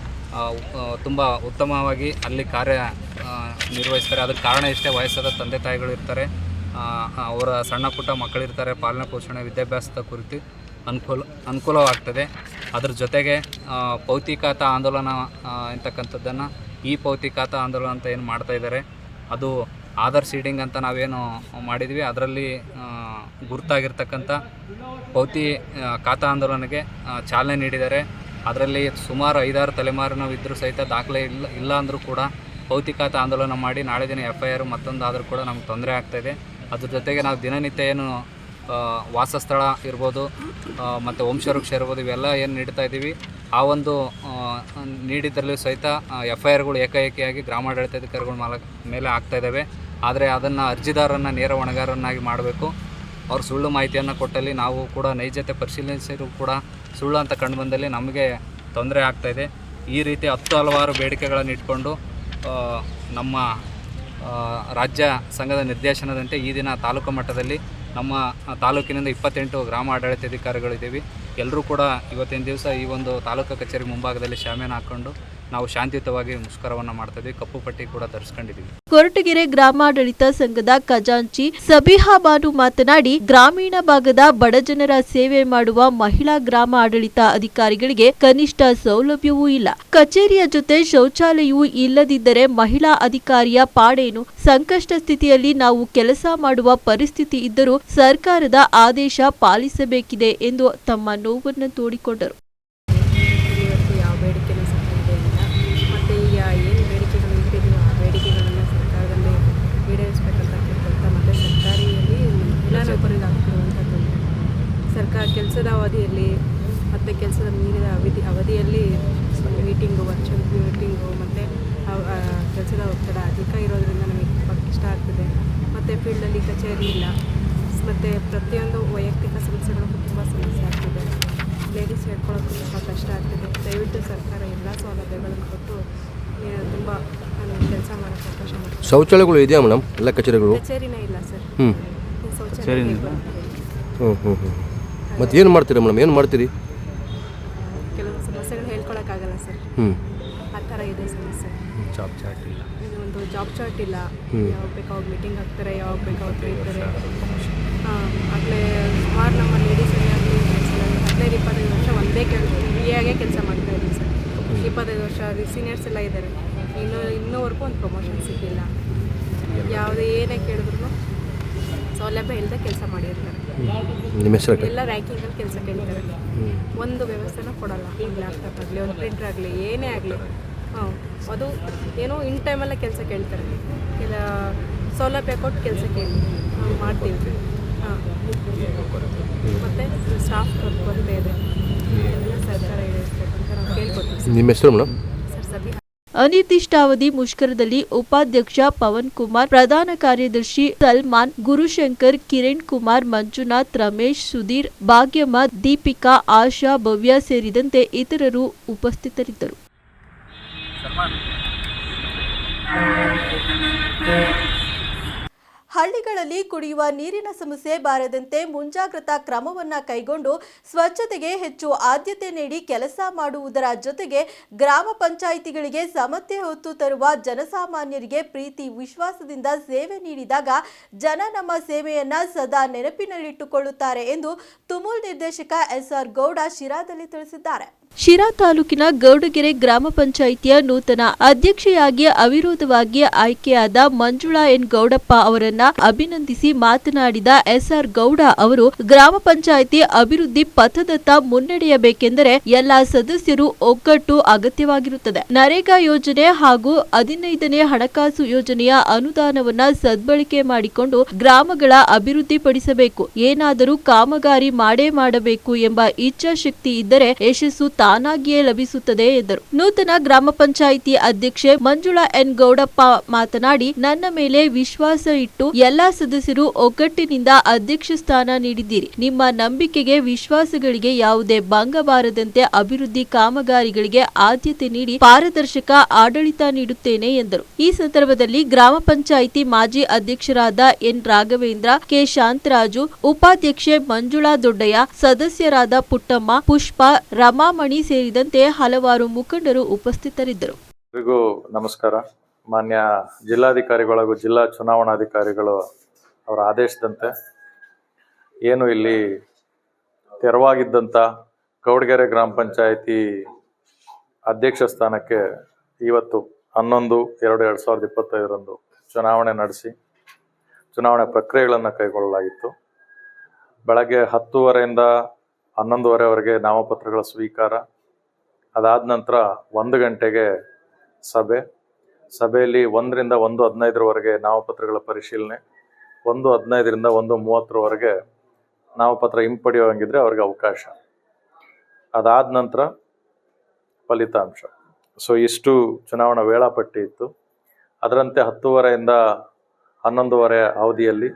ತುಂಬ ಉತ್ತಮವಾಗಿ ಅಲ್ಲಿ ಕಾರ್ಯ ನಿರ್ವಹಿಸ್ತಾರೆ. ಅದಕ್ಕೆ ಕಾರಣ ಇಷ್ಟೇ ವಯಸ್ಸಾದ ತಂದೆ ತಾಯಿಗಳು ಇರ್ತಾರೆ. ಅವರ ಸಣ್ಣ ಪುಟ್ಟ ಮಕ್ಕಳಿರ್ತಾರೆ. ಪಾಲನೆ ಪೋಷಣೆ, ವಿದ್ಯಾಭ್ಯಾಸದ ಕುರಿತು ಅನುಕೂಲ, ಅನುಕೂಲವಾಗ್ತದೆ. ಅದರ ಜೊತೆಗೆ ಪೌತಿಕಾತ ಆಂದೋಲನ ಅಂತಕ್ಕಂಥದ್ದನ್ನು ಈ ಪೌತಿಕಾತ ಆಂದೋಲನ ಅಂತ ಏನು ಮಾಡ್ತಾ ಇದ್ದಾರೆ, ಅದು ಆಧಾರ್ ಸೀಡಿಂಗ್ ಅಂತ ನಾವೇನು ಮಾಡಿದ್ವಿ. ಅದರಲ್ಲಿ ಗುರುತಾಗಿರ್ತಕ್ಕಂಥ ಪೌತಿ ಖಾತಾ ಆಂದೋಲನಕ್ಕೆ ಚಾಲನೆ ನೀಡಿದ್ದಾರೆ. ಅದರಲ್ಲಿ ಸುಮಾರು ಐದಾರು ತಲೆಮಾರಿನವಿದ್ದರೂ ಸಹಿತ ದಾಖಲೆ ಇಲ್ಲ ಇಲ್ಲ ಅಂದರೂ ಕೂಡ ಭೌತಿಕಾತ ಆಂದೋಲನ ಮಾಡಿ ನಾಳೆ ದಿನ ಎಫ್ ಐ ಆರ್ ಮತ್ತೊಂದು ಆದರೂ ಕೂಡ ನಮ್ಗೆ ತೊಂದರೆ ಆಗ್ತಾಯಿದೆ ಅದ್ರ ಜೊತೆಗೆ ನಾವು ದಿನನಿತ್ಯ ಏನು ವಾಸಸ್ಥಳ ಇರ್ಬೋದು ಮತ್ತು ವಂಶವೃಕ್ಷ ಇರ್ಬೋದು, ಇವೆಲ್ಲ ಏನು ನೀಡ್ತಾ ಇದ್ದೀವಿ. ಆ ಒಂದು ನೀಡಿದ್ದರಲ್ಲೂ ನೀಡಿದ್ರಲ್ಲೂ ಸಹಿತ ಎಫ್ ಐ ಆರ್ಗಳು ಏಕಾಏಕಿಯಾಗಿ ಗ್ರಾಮಾಡಳಿತಾಧಿಕಾರಿಗಳ ಮಾಲ ಮೇಲೆ ಆಗ್ತಾ ಇದ್ದಾವೆ. ಆದರೆ ಅದನ್ನು ಅರ್ಜಿದಾರನ್ನು ನೇರ ಹೊಣೆಗಾರನ್ನಾಗಿ ಮಾಡಬೇಕು. ಅವ್ರು ಸುಳ್ಳು ಮಾಹಿತಿಯನ್ನು ಕೊಟ್ಟಲ್ಲಿ ನಾವು ಕೂಡ ನೈಜತೆ ಪರಿಶೀಲಿಸಿರೂ ಕೂಡ ಸುಳ್ಳು ಅಂತ ಕಂಡು ಬಂದಲ್ಲಿ ನಮಗೆ ತೊಂದರೆ ಆಗ್ತಾಯಿದೆ ಈ ರೀತಿ ಹತ್ತು ಹಲವಾರು ಬೇಡಿಕೆಗಳನ್ನು ಇಟ್ಕೊಂಡು ನಮ್ಮ ರಾಜ್ಯ ಸಂಘದ ನಿರ್ದೇಶನದಂತೆ ಈ ದಿನ ತಾಲೂಕು ಮಟ್ಟದಲ್ಲಿ ನಮ್ಮ ತಾಲೂಕಿನಿಂದ ಇಪ್ಪತ್ತೆಂಟು ಗ್ರಾಮ ಆಡಳಿತಾಧಿಕಾರಿಗಳಿದ್ದೀವಿ ಎಲ್ಲರೂ ಕೂಡ ಇವತ್ತಿನ ದಿವಸ ಈ ಒಂದು ತಾಲೂಕು ಕಚೇರಿ ಮುಂಭಾಗದಲ್ಲಿ ಶಾಮಿಯಾನ ಹಾಕ್ಕೊಂಡು ನಾವು ಶಾಂತಿಯುತವಾಗಿ ಮುಷ್ಕರವನ್ನು ಮಾಡ್ತಾ ಕಪ್ಪು ಪಟ್ಟಿ ಕೂಡ ಧರಿಸ್ಕೊಂಡಿದ್ದೀವಿ ಕೊರಟಗೆರೆ ಗ್ರಾಮಾಡಳಿತ ಸಂಘದ ಖಜಾಂಚಿ ಸಬಿಹಾ ಬಾನು ಮಾತನಾಡಿ, ಗ್ರಾಮೀಣ ಭಾಗದ ಬಡಜನರ ಸೇವೆ ಮಾಡುವ ಮಹಿಳಾ ಗ್ರಾಮ ಆಡಳಿತ ಅಧಿಕಾರಿಗಳಿಗೆ ಕನಿಷ್ಠ ಸೌಲಭ್ಯವೂ ಇಲ್ಲ. ಕಚೇರಿಯ ಜೊತೆ ಶೌಚಾಲಯವೂ ಇಲ್ಲದಿದ್ದರೆ ಮಹಿಳಾ ಅಧಿಕಾರಿಯ ಪಾಡೇನು? ಸಂಕಷ್ಟ ಸ್ಥಿತಿಯಲ್ಲಿ ನಾವು ಕೆಲಸ ಮಾಡುವ ಪರಿಸ್ಥಿತಿ ಇದ್ದರೂ ಸರ್ಕಾರದ ಆದೇಶ ಪಾಲಿಸಬೇಕಿದೆ ಎಂದು ತಮ್ಮ ನೋವನ್ನು ತೋಡಿಕೊಂಡರು ಇವತ್ತು ಯಾವ ಬೇಡಿಕೆನೂ ಸಹ ಈಡೇರಿಲ್ಲ ಮತ್ತು ಈಗ ಏನು ಬೇಡಿಕೆಗಳು ಇಟ್ಟಿದ್ದೀವೋ ಆ ಬೇಡಿಕೆಗಳನ್ನು ಸರ್ಕಾರದಲ್ಲಿ ಈಡೇರಿಸಬೇಕಂತ ಕೇಳ್ಕೊಳ್ತಾ ಮತ್ತು ಸರ್ಕಾರಿಯಲ್ಲಿ ಮಹಿಳಾ ನೌಕರಿಗೆ ಆಗ್ತಿರುವಂಥದ್ದು ಸರ್ಕಾರ ಕೆಲಸದ ಅವಧಿಯಲ್ಲಿ ಮತ್ತು ಕೆಲಸದ ಮೀರಿದ ಅವಧಿ ಅವಧಿಯಲ್ಲಿ ಮೀಟಿಂಗು ವರ್ಚುವಲ್ ಮೀಟಿಂಗು ಮತ್ತು ಕೆಲಸದ ಒತ್ತಡ ಅಧಿಕ ಇರೋದರಿಂದ ನಮಗೆ ತುಂಬ ಕಷ್ಟ ಆಗ್ತದೆ. ಮತ್ತು ಫೀಲ್ಡಲ್ಲಿ ಕಚೇರಿ ಇಲ್ಲ. ಮತ್ತು ಪ್ರತಿಯೊಂದು ವೈಯಕ್ತಿಕ ಸಮಸ್ಯೆಗಳು ತುಂಬ ಸಮಸ್ಯೆ ಆಗ್ತಿದೆ. ಲೇಡೀಸ್ ಹೇಳ್ಕೊಳ್ಳೋಕ್ಕೂ ತುಂಬ ಕಷ್ಟ ಆಗ್ತಿದೆ. ದಯವಿಟ್ಟು ಸರ್ಕಾರ ಎಲ್ಲ ಸೌಲಭ್ಯಗಳನ್ನು ಕೊಟ್ಟು ತುಂಬ ಕೆಲಸ ಮಾಡೋಕ್ಕೆ ಅವಕಾಶ ಮಾಡಿ ಶೌಚಾಲಯಗಳು ಇದೆಯಾ ಮೇಡಮ್ ಎಲ್ಲ ಕಚೇರಿಗಳು? ಕಚೇರಿನೇ ಇಲ್ಲ ಸರ್. ಹ್ಞೂ ಶೌಚಾಲಯ? ಹ್ಞೂ ಹ್ಞೂ ಹ್ಞೂ ಮತ್ತು ಏನು ಮಾಡ್ತೀರಾ ಮೇಡಮ್? ಏನು ಮಾಡ್ತೀರಿ? ಕೆಲವು ಸಮಸ್ಯೆಗಳು ಹೇಳ್ಕೊಳಕ್ಕಾಗಲ್ಲ ಸರ್. ಹ್ಞೂ ಆ ಥರ ಇದೆ ಸಮಸ್ಯೆ. ಜಾಬ್ ಚಾರ್ಟ್ ಇಲ್ಲ. ಇದು ಒಂದು ಜಾಬ್ ಚಾರ್ಟ್ ಇಲ್ಲ. ಯಾವಾಗ ಬೇಕು ಅವಾಗ ಮೀಟಿಂಗ್ ಆಗ್ತಾರೆ ಯಾವಾಗ ಬೇಕು ಅವಾಗ ಕರೀತಾರೆ ಹಾಂ ಆಗಲೇ ಸುಮಾರು ನಮ್ಮ ಲೇಡೀಸ್ ಆಗಲಿ ಹದಿನೈದು ಇಪ್ಪತ್ತೈದು ವರ್ಷ ಒಂದೇ ಕೆಲಸ ಫ್ರೀಯಾಗೇ ಕೆಲಸ ಮಾಡ್ತಾ ಇದ್ದೀವಿ ಸರ್. ಇಪ್ಪತ್ತೈದು ವರ್ಷ ಸೀನಿಯರ್ಸ್ ಎಲ್ಲ ಇದ್ದಾರೆ. ಇನ್ನೂ ಇನ್ನೂವರೆಗೂ ಒಂದು ಪ್ರಮೋಷನ್ ಸಿಕ್ಕಿಲ್ಲ ಯಾವುದೇ ಏನೇ ಕೇಳಿದ್ರು ಸೌಲಭ್ಯ ಇಲ್ಲದೆ ಕೆಲಸ ಮಾಡಿರ್ತಾರೆ. ನಿಮ್ಮ ಹೆಸರು ಎಲ್ಲ ರ್ಯಾಂಕಿಂಗಲ್ಲಿ ಕೆಲಸ ಕೇಳ್ತಾರೆ ಒಂದು ವ್ಯವಸ್ಥೆನ ಕೊಡಲ್ಲ ಒಂದು ಲ್ಯಾಪ್ಟಾಪ್ ಆಗಲಿ ಒಂದು ಪ್ರಿಂಟರ್ ಆಗಲಿ ಏನೇ ಆಗಲಿ. ಹಾಂ ಅದು ಏನೋ ಇನ್ ಟೈಮಲ್ಲೇ ಕೆಲಸ ಕೇಳ್ತಾರೆ ಕೆಲ ಸೌಲಭ್ಯ ಕೊಟ್ಟು ಕೆಲಸ ಕೇಳಿ ಮಾಡ್ತೀವಿ ಹಾಂ. ಮತ್ತು ಸ್ಟಾಫ್ ಕೊರತೆ ಇದೆ. ಎಲ್ಲ ಸರ್ಕಾರ ಅಂತ ನಾವು ಕೇಳ್ಕೊತೀವಿ. ನಿಮ್ಮ ಹೆಸರು ಮೇಡಮ್? ಅನಿರ್ದಿಷ್ಟಾವಧಿ ಮುಷ್ಕರದಲ್ಲಿ ಉಪಾಧ್ಯಕ್ಷ ಪವನ್ ಕುಮಾರ್, ಪ್ರಧಾನ ಕಾರ್ಯದರ್ಶಿ ಸಲ್ಮಾನ್, ಗುರುಶಂಕರ್, ಕಿರಣ್ ಕುಮಾರ್, ಮಂಜುನಾಥ್, ರಮೇಶ್, ಸುಧೀರ್, ಭಾಗ್ಯಮ್ಮ, ದೀಪಿಕಾ, ಆಶಾ, ಭವ್ಯ ಸೇರಿದಂತೆ ಇತರರು ಉಪಸ್ಥಿತರಿದ್ದರು. ಹಳ್ಳಿಗಳಲ್ಲಿ ಕುಡಿಯುವ ನೀರಿನ ಸಮಸ್ಯೆ ಬಾರದಂತೆ ಮುಂಜಾಗ್ರತಾ ಕ್ರಮವನ್ನ ಕೈಗೊಂಡು ಸ್ವಚ್ಛತೆಗೆ ಹೆಚ್ಚು ಆದ್ಯತೆ ನೀಡಿ ಕೆಲಸ ಮಾಡುವುದರ ಜೊತೆಗೆ ಗ್ರಾಮ ಪಂಚಾಯಿತಿಗಳಿಗೆ ಸಮಸ್ಯೆ ಹೊತ್ತು ತರುವ ಜನಸಾಮಾನ್ಯರಿಗೆ ಪ್ರೀತಿ, ವಿಶ್ವಾಸದಿಂದ ಸೇವೆ ನೀಡಿದಾಗ ಜನ ನಮ್ಮ ಸೇವೆಯನ್ನ ಸದಾ ನೆನಪಿನಲ್ಲಿಟ್ಟುಕೊಳ್ಳುತ್ತಾರೆ ಎಂದು ತುಮೂಲ್ ನಿರ್ದೇಶಕ ಎಸ್ಆರ್ ಗೌಡ ಶಿರಾದಲ್ಲಿ ತಿಳಿಸಿದ್ದಾರೆ. ಶಿರಾ ತಾಲೂಕಿನ ಗೌಡಗೆರೆ ಗ್ರಾಮ ಪಂಚಾಯಿತಿಯ ನೂತನ ಅಧ್ಯಕ್ಷೆಯಾಗಿ ಅವಿರೋಧವಾಗಿ ಆಯ್ಕೆಯಾದ ಮಂಜುಳಾ ಎನ್ ಗೌಡಪ್ಪ ಅವರನ್ನ ಅಭಿನಂದಿಸಿ ಮಾತನಾಡಿದ ಎಸ್ಆರ್ ಗೌಡ ಅವರು, ಗ್ರಾಮ ಪಂಚಾಯಿತಿ ಅಭಿವೃದ್ಧಿ ಪಥದತ್ತ ಮುನ್ನಡೆಯಬೇಕೆಂದರೆ ಎಲ್ಲಾ ಸದಸ್ಯರು ಒಗ್ಗಟ್ಟು ಅಗತ್ಯವಾಗಿರುತ್ತದೆ. ನರೇಗಾ ಯೋಜನೆ ಹಾಗೂ ಹದಿನೈದನೇ ಹಣಕಾಸು ಯೋಜನೆಯ ಅನುದಾನವನ್ನ ಸದ್ಬಳಕೆ ಮಾಡಿಕೊಂಡು ಗ್ರಾಮಗಳ ಅಭಿವೃದ್ಧಿಪಡಿಸಬೇಕು. ಏನಾದರೂ ಕಾಮಗಾರಿ ಮಾಡೇ ಮಾಡಬೇಕು ಎಂಬ ಇಚ್ಛಾಶಕ್ತಿ ಇದ್ದರೆ ಯಶಸ್ಸು ತಾನಾಗಿಯೇ ಲಭಿಸುತ್ತದೆ ಎಂದರು. ನೂತನ ಗ್ರಾಮ ಪಂಚಾಯಿತಿ ಅಧ್ಯಕ್ಷೆ ಮಂಜುಳಾ ಎನ್ ಗೌಡಪ್ಪ ಮಾತನಾಡಿ, ನನ್ನ ಮೇಲೆ ವಿಶ್ವಾಸ ಇಟ್ಟು ಎಲ್ಲಾ ಸದಸ್ಯರು ಒಗ್ಗಟ್ಟಿನಿಂದ ಅಧ್ಯಕ್ಷ ಸ್ಥಾನ ನೀಡಿದ್ದೀರಿ. ನಿಮ್ಮ ನಂಬಿಕೆಗೆ ವಿಶ್ವಾಸಗಳಿಗೆ ಯಾವುದೇ ಭಂಗ ಬಾರದಂತೆ ಅಭಿವೃದ್ಧಿ ಕಾಮಗಾರಿಗಳಿಗೆ ಆದ್ಯತೆ ನೀಡಿ ಪಾರದರ್ಶಕ ಆಡಳಿತ ನೀಡುತ್ತೇನೆ ಎಂದರು. ಈ ಸಂದರ್ಭದಲ್ಲಿ ಗ್ರಾಮ ಪಂಚಾಯಿತಿ ಮಾಜಿ ಅಧ್ಯಕ್ಷರಾದ ಎನ್ ರಾಘವೇಂದ್ರ, ಕೆ ಶಾಂತರಾಜು, ಉಪಾಧ್ಯಕ್ಷೆ ಮಂಜುಳಾ ದೊಡ್ಡಯ್ಯ, ಸದಸ್ಯರಾದ ಪುಟ್ಟಮ್ಮ, ಪುಷ್ಪ, ರಮಾಮಣಿ ಸೇರಿದಂತೆ ಹಲವಾರು ಮುಖಂಡರು ಉಪಸ್ಥಿತರಿದ್ದರು. ನಮಸ್ಕಾರ. ಮಾನ್ಯ ಜಿಲ್ಲಾಧಿಕಾರಿಗಳು ಹಾಗೂ ಜಿಲ್ಲಾ ಚುನಾವಣಾಧಿಕಾರಿಗಳು ಅವರ ಆದೇಶದಂತೆ ಏನು ಇಲ್ಲಿ ತೆರವಾಗಿದ್ದಂಥ ಗೌಡಗೆರೆ ಗ್ರಾಮ ಪಂಚಾಯಿತಿ ಅಧ್ಯಕ್ಷ ಸ್ಥಾನಕ್ಕೆ ಇವತ್ತು ಹನ್ನೊಂದು, ಎರಡು ಎರಡು ಸಾವಿರದ ಇಪ್ಪತ್ತೈದರಂದು ಚುನಾವಣೆ ನಡೆಸಿ ಚುನಾವಣೆ ಪ್ರಕ್ರಿಯೆಗಳನ್ನು ಕೈಗೊಳ್ಳಲಾಗಿತ್ತು. ಬೆಳಗ್ಗೆ ಹತ್ತುವರೆಯಿಂದ ಹನ್ನೊಂದುವರೆವರೆಗೆ ನಾಮಪತ್ರಗಳ ಸ್ವೀಕಾರ. ಅದಾದ ನಂತರ ಒಂದು ಗಂಟೆಗೆ ಸಭೆ. ಸಭೆಯಲ್ಲಿ ಒಂದರಿಂದ ಒಂದು ಹದಿನೈದರವರೆಗೆ ನಾಮಪತ್ರಗಳ ಪರಿಶೀಲನೆ. ಒಂದು ಹದಿನೈದರಿಂದ ಒಂದು ಮೂವತ್ತರವರೆಗೆ ನಾಮಪತ್ರ ಹಿಂಪಡೆಯುವಂಗಿದ್ರೆ ಅವ್ರಿಗೆ ಅವಕಾಶ. ಅದಾದ ನಂತರ ಫಲಿತಾಂಶ. ಸೊ, ಇಷ್ಟು ಚುನಾವಣಾ ವೇಳಾಪಟ್ಟಿ ಇತ್ತು. ಅದರಂತೆ ಹತ್ತುವರೆಯಿಂದ ಹನ್ನೊಂದುವರೆ ಅವಧಿಯಲ್ಲಿ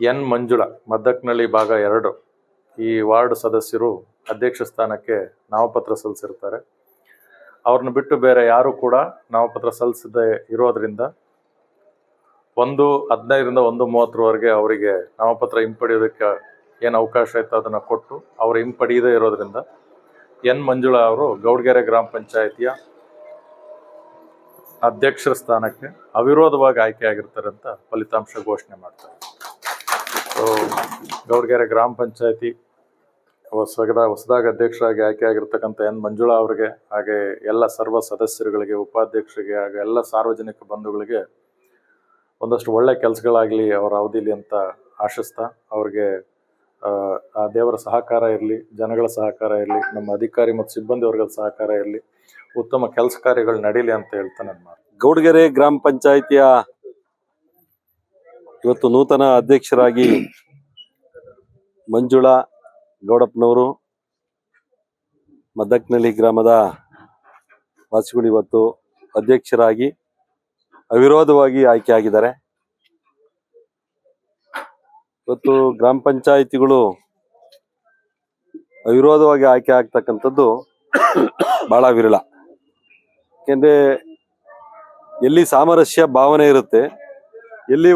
ಎನ್ ಮಂಜುಳ ಮದ್ದಕ್ನಳ್ಳಿ ಭಾಗ ಎರಡು ಈ ವಾರ್ಡ್ ಸದಸ್ಯರು ಅಧ್ಯಕ್ಷ ಸ್ಥಾನಕ್ಕೆ ನಾಮಪತ್ರ ಸಲ್ಲಿಸಿರ್ತಾರೆ. ಅವ್ರನ್ನ ಬಿಟ್ಟು ಬೇರೆ ಯಾರು ಕೂಡ ನಾಮಪತ್ರ ಸಲ್ಲಿಸದೆ ಇರೋದ್ರಿಂದ ಒಂದು ಹದಿನೈದರಿಂದ ಒಂದು ಮೂವತ್ತರವರೆಗೆ ಅವರಿಗೆ ನಾಮಪತ್ರ ಹಿಂಪಡೆಯೋದಕ್ಕೆ ಏನು ಅವಕಾಶ ಇತ್ತು ಅದನ್ನು ಕೊಟ್ಟು ಅವರು ಹಿಂಪಡೆಯದೇ ಇರೋದ್ರಿಂದ ಎನ್ ಮಂಜುಳಾ ಅವರು ಗೌಡ್ಗೆರೆ ಗ್ರಾಮ ಪಂಚಾಯಿತಿಯ ಅಧ್ಯಕ್ಷರ ಸ್ಥಾನಕ್ಕೆ ಅವಿರೋಧವಾಗಿ ಆಯ್ಕೆಯಾಗಿರ್ತಾರೆ ಅಂತ ಫಲಿತಾಂಶ ಘೋಷಣೆ ಮಾಡ್ತಾರೆ. ಗೌಡ್ಗೆರೆ ಗ್ರಾಮ ಪಂಚಾಯತಿ ಹೊಸದ ಹೊಸದಾಗಿ ಅಧ್ಯಕ್ಷರಾಗಿ ಆಯ್ಕೆಯಾಗಿರ್ತಕ್ಕಂಥ ಎನ್ ಮಂಜುಳಾ ಅವರಿಗೆ ಹಾಗೆ ಎಲ್ಲ ಸರ್ವ ಸದಸ್ಯರುಗಳಿಗೆ ಉಪಾಧ್ಯಕ್ಷರಿಗೆ ಹಾಗೆ ಎಲ್ಲ ಸಾರ್ವಜನಿಕ ಬಂಧುಗಳಿಗೆ ಒಂದಷ್ಟು ಒಳ್ಳೆ ಕೆಲಸಗಳಾಗಲಿ ಅವರ ಅವಧಿಲಿ ಅಂತ ಆಶಿಸ್ತಾ. ಅವ್ರಿಗೆ ಆ, ದೇವರ ಸಹಕಾರ ಇರಲಿ ಜನಗಳ ಸಹಕಾರ ಇರಲಿ ನಮ್ಮ ಅಧಿಕಾರಿ ಮತ್ತು ಸಿಬ್ಬಂದಿ ವರ್ಗದ ಸಹಕಾರ ಇರಲಿ ಉತ್ತಮ ಕೆಲಸ ಕಾರ್ಯಗಳು ನಡೀಲಿ ಅಂತ ಹೇಳ್ತಾ ಮಾತು. ಗೌಡಗೆರೆ ಗ್ರಾಮ ಪಂಚಾಯಿತಿಯ ಇವತ್ತು ನೂತನ ಅಧ್ಯಕ್ಷರಾಗಿ ಮಂಜುಳಾ ಗೌಡಪ್ಪನವರು ಮದಕ್ನಳ್ಳಿ ಗ್ರಾಮದ ವಾಸಿಗಳು ಇವತ್ತು ಅಧ್ಯಕ್ಷರಾಗಿ ಅವಿರೋಧವಾಗಿ ಆಯ್ಕೆಯಾಗಿದ್ದಾರೆ ಇವತ್ತು ಗ್ರಾಮ ಪಂಚಾಯಿತಿಗಳು ಅವಿರೋಧವಾಗಿ ಆಯ್ಕೆ ಆಗ್ತಕ್ಕಂಥದ್ದು ಬಹಳ ವಿರಳ. ಏಕೆಂದ್ರೆ ಎಲ್ಲಿ ಸಾಮರಸ್ಯ ಭಾವನೆ ಇರುತ್ತೆ ಎಲ್ಲಿ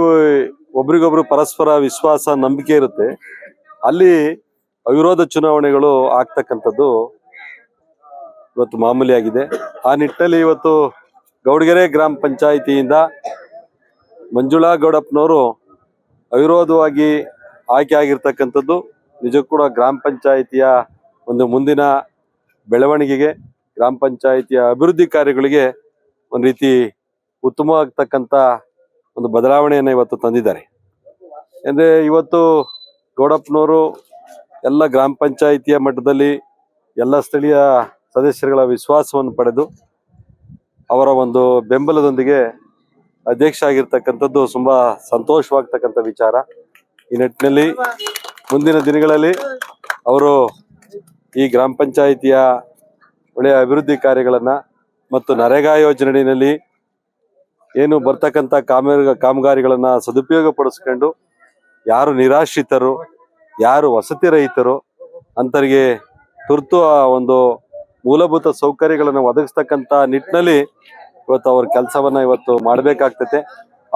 ಒಬ್ರಿಗೊಬ್ರು ಪರಸ್ಪರ ವಿಶ್ವಾಸ, ನಂಬಿಕೆ ಇರುತ್ತೆ, ಅಲ್ಲಿ ಅವಿರೋಧ ಚುನಾವಣೆಗಳು ಆಗ್ತಕ್ಕಂಥದ್ದು ಇವತ್ತು ಮಾಮೂಲಿಯಾಗಿದೆ. ಆ ನಿಟ್ಟಿನಲ್ಲಿ ಇವತ್ತು ಗೌಡಗೆರೆ ಗ್ರಾಮ ಪಂಚಾಯಿತಿಯಿಂದ ಮಂಜುಳಾ ಗೌಡಪ್ಪನವರು ಅವಿರೋಧವಾಗಿ ಆಯ್ಕೆ ಆಗಿರ್ತಕ್ಕಂಥದ್ದು. ನಿಜಕ್ಕೂ ಕೂಡ ಗ್ರಾಮ ಪಂಚಾಯಿತಿಯ ಒಂದು ಮುಂದಿನ ಬೆಳವಣಿಗೆಗೆ, ಗ್ರಾಮ ಪಂಚಾಯಿತಿಯ ಅಭಿವೃದ್ಧಿ ಕಾರ್ಯಗಳಿಗೆ ಒಂದು ರೀತಿ ಉತ್ತಮವಾಗ್ತಕ್ಕಂಥ ಒಂದು ಬದಲಾವಣೆಯನ್ನು ಇವತ್ತು ತಂದಿದ್ದಾರೆ. ಅಂದರೆ ಇವತ್ತು ಗೌಡಪ್ಪನವರು ಎಲ್ಲ ಗ್ರಾಮ ಪಂಚಾಯಿತಿಯ ಮಟ್ಟದಲ್ಲಿ ಎಲ್ಲ ಸ್ಥಳೀಯ ಸದಸ್ಯರುಗಳ ವಿಶ್ವಾಸವನ್ನು ಪಡೆದು ಅವರ ಒಂದು ಬೆಂಬಲದೊಂದಿಗೆ ಅಧ್ಯಕ್ಷ ಆಗಿರ್ತಕ್ಕಂಥದ್ದು ತುಂಬ ಸಂತೋಷವಾಗ್ತಕ್ಕಂಥ ವಿಚಾರ. ಈ ನಿಟ್ಟಿನಲ್ಲಿ ಮುಂದಿನ ದಿನಗಳಲ್ಲಿ ಅವರು ಈ ಗ್ರಾಮ ಪಂಚಾಯಿತಿಯ ಒಳ್ಳೆಯ ಅಭಿವೃದ್ಧಿ ಕಾರ್ಯಗಳನ್ನು ಮತ್ತು ನರೇಗಾ ಯೋಜನೆಯಲ್ಲಿ ಏನು ಬರ್ತಕ್ಕಂತ ಕಾಮ ಕಾಮಗಾರಿಗಳನ್ನ ಸದುಪಯೋಗ ಪಡಿಸ್ಕೊಂಡು ಯಾರು ನಿರಾಶ್ರಿತರು, ಯಾರು ವಸತಿ ರಹಿತರು, ಅಂತರಿಗೆ ತುರ್ತು ಆ ಒಂದು ಮೂಲಭೂತ ಸೌಕರ್ಯಗಳನ್ನು ಒದಗಿಸ್ತಕ್ಕಂಥ ನಿಟ್ಟಿನಲ್ಲಿ ಇವತ್ತು ಅವ್ರ ಕೆಲಸವನ್ನ ಇವತ್ತು ಮಾಡಬೇಕಾಗ್ತತೆ.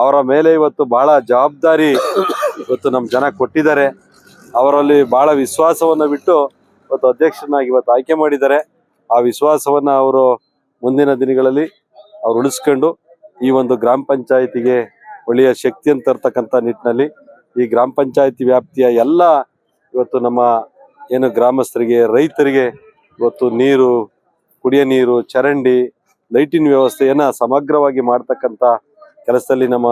ಅವರ ಮೇಲೆ ಇವತ್ತು ಬಹಳ ಜವಾಬ್ದಾರಿ ಇವತ್ತು ನಮ್ಮ ಜನ ಕೊಟ್ಟಿದ್ದಾರೆ. ಅವರಲ್ಲಿ ಬಹಳ ವಿಶ್ವಾಸವನ್ನು ಬಿಟ್ಟು ಇವತ್ತು ಅಧ್ಯಕ್ಷನಾಗಿ ಇವತ್ತು ಆಯ್ಕೆ ಮಾಡಿದ್ದಾರೆ. ಆ ವಿಶ್ವಾಸವನ್ನ ಅವರು ಮುಂದಿನ ದಿನಗಳಲ್ಲಿ ಅವ್ರು ಉಳಿಸ್ಕೊಂಡು ಈ ಒಂದು ಗ್ರಾಮ ಪಂಚಾಯತಿಗೆ ಒಳ್ಳೆಯ ಶಕ್ತಿಯನ್ನು ತರ್ತಕ್ಕಂಥ ನಿಟ್ಟಿನಲ್ಲಿ ಈ ಗ್ರಾಮ ಪಂಚಾಯತಿ ವ್ಯಾಪ್ತಿಯ ಎಲ್ಲ ಇವತ್ತು ನಮ್ಮ ಏನು ಗ್ರಾಮಸ್ಥರಿಗೆ, ರೈತರಿಗೆ ಇವತ್ತು ನೀರು, ಕುಡಿಯ ನೀರು, ಚರಂಡಿ ಲೈಟಿನ ವ್ಯವಸ್ಥೆಯನ್ನು ಸಮಗ್ರವಾಗಿ ಮಾಡ್ತಕ್ಕಂಥ ಕೆಲಸದಲ್ಲಿ ನಮ್ಮ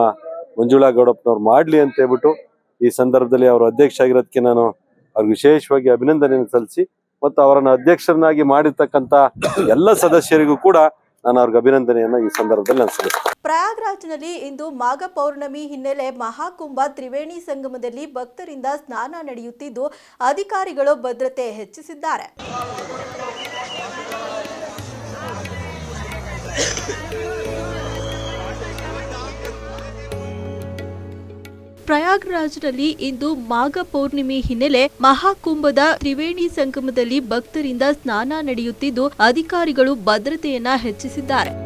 ಮಂಜುಳಾ ಗೌಡಪ್ಪನವ್ರು ಮಾಡಲಿ ಅಂತ ಹೇಳ್ಬಿಟ್ಟು ಈ ಸಂದರ್ಭದಲ್ಲಿ ಅವರು ಅಧ್ಯಕ್ಷ ಆಗಿರೋದಕ್ಕೆ ನಾನು ಅವ್ರಿಗೆ ವಿಶೇಷವಾಗಿ ಅಭಿನಂದನೆಯನ್ನು ಸಲ್ಲಿಸಿ ಮತ್ತು ಅವರನ್ನು ಅಧ್ಯಕ್ಷರನ್ನಾಗಿ ಮಾಡಿರ್ತಕ್ಕಂಥ ಎಲ್ಲ ಸದಸ್ಯರಿಗೂ ಕೂಡ ನಾನು ಅವ್ರಿಗೆ ಅಭಿನಂದನೆಯನ್ನು ಈ ಸಂದರ್ಭದಲ್ಲಿ ನಾನು ಸಲ್ಲಿಸ್ತೇನೆ. ಪ್ರಯಾಗ್ರಾಜ್ನಲ್ಲಿ ಇಂದು ಮಾಘ ಪೌರ್ಣಮಿ ಹಿನ್ನೆಲೆ ಮಹಾಕುಂಭ ತ್ರಿವೇಣಿ ಸಂಗಮದಲ್ಲಿ ಭಕ್ತರಿಂದ ಸ್ನಾನ ನಡೆಯುತ್ತಿದ್ದು ಅಧಿಕಾರಿಗಳು ಭದ್ರತೆ ಹೆಚ್ಚಿಸಿದ್ದಾರೆ. ಪ್ರಯಾಗ್ರಾಜ್ನಲ್ಲಿ ಇಂದು ಮಾಘ ಪೌರ್ಣಿಮೆ ಹಿನ್ನೆಲೆ ಮಹಾಕುಂಭದ ತ್ರಿವೇಣಿ ಸಂಗಮದಲ್ಲಿ ಭಕ್ತರಿಂದ ಸ್ನಾನ ನಡೆಯುತ್ತಿದ್ದು ಅಧಿಕಾರಿಗಳು ಭದ್ರತೆಯನ್ನ ಹೆಚ್ಚಿಸಿದ್ದಾರೆ.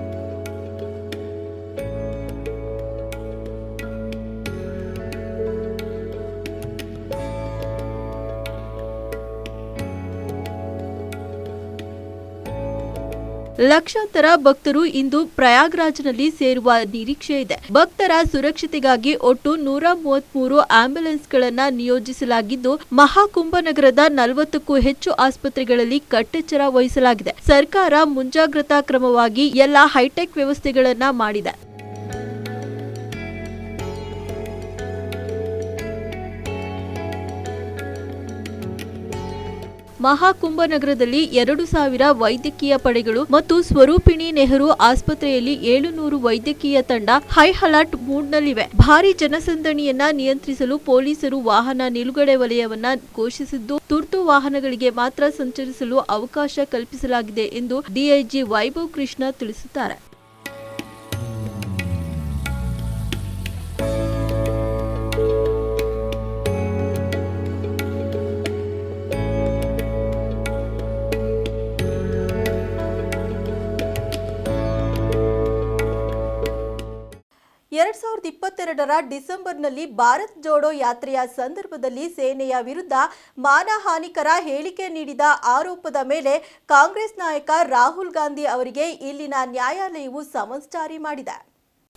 ಲಕ್ಷಾಂತರ ಭಕ್ತರು ಇಂದು ಪ್ರಯಾಗ್ರಾಜ್ನಲ್ಲಿ ಸೇರುವ ನಿರೀಕ್ಷೆ ಇದೆ. ಭಕ್ತರ ಸುರಕ್ಷತೆಗಾಗಿ ಒಟ್ಟು ನೂರ ಮೂವತ್ಮೂರು ಆಂಬ್ಯುಲೆನ್ಸ್ಗಳನ್ನ ನಿಯೋಜಿಸಲಾಗಿದ್ದು ಮಹಾಕುಂಭ ನಗರದ ನಲವತ್ತಕ್ಕೂ ಹೆಚ್ಚು ಆಸ್ಪತ್ರೆಗಳಲ್ಲಿ ಕಟ್ಟೆಚ್ಚರ ವಹಿಸಲಾಗಿದೆ. ಸರ್ಕಾರ ಮುಂಜಾಗ್ರತಾ ಕ್ರಮವಾಗಿ ಎಲ್ಲ ಹೈಟೆಕ್ ವ್ಯವಸ್ಥೆಗಳನ್ನ ಮಾಡಿದೆ. ಮಹಾಕುಂಭ ನಗರದಲ್ಲಿ ಎರಡು ಸಾವಿರ ವೈದ್ಯಕೀಯ ಪಡೆಗಳು ಮತ್ತು ಸ್ವರೂಪಿಣಿ ನೆಹರು ಆಸ್ಪತ್ರೆಯಲ್ಲಿ ಏಳುನೂರು ವೈದ್ಯಕೀಯ ತಂಡ ಹೈ ಅಲರ್ಟ್ ಮೂಡ್ನಲ್ಲಿವೆ. ಭಾರಿ ಜನಸಂದಣಿಯನ್ನ ನಿಯಂತ್ರಿಸಲು ಪೊಲೀಸರು ವಾಹನ ನಿಲುಗಡೆ ವಲಯವನ್ನ ಘೋಷಿಸಿದ್ದು, ತುರ್ತು ವಾಹನಗಳಿಗೆ ಮಾತ್ರ ಸಂಚರಿಸಲು ಅವಕಾಶ ಕಲ್ಪಿಸಲಾಗಿದೆ ಎಂದು ಡಿಐಜಿ ವೈಭವ್ ಕೃಷ್ಣ ತಿಳಿಸಿದ್ದಾರೆ. ಇಪ್ಪತ್ತೆರಡರ ಡಿಸೆಂಬರ್ನಲ್ಲಿ ಭಾರತ್ ಜೋಡೋ ಯಾತ್ರೆಯ ಸಂದರ್ಭದಲ್ಲಿ ಸೇನೆಯ ವಿರುದ್ಧ ಮಾನಹಾನಿಕರ ಹೇಳಿಕೆ ನೀಡಿದ ಆರೋಪದ ಮೇಲೆ ಕಾಂಗ್ರೆಸ್ ನಾಯಕ ರಾಹುಲ್ ಗಾಂಧಿ ಅವರಿಗೆ ಇಲ್ಲಿನ ನ್ಯಾಯಾಲಯವು ಸಮನ್ಸ್ ಜಾರಿ ಮಾಡಿದೆ.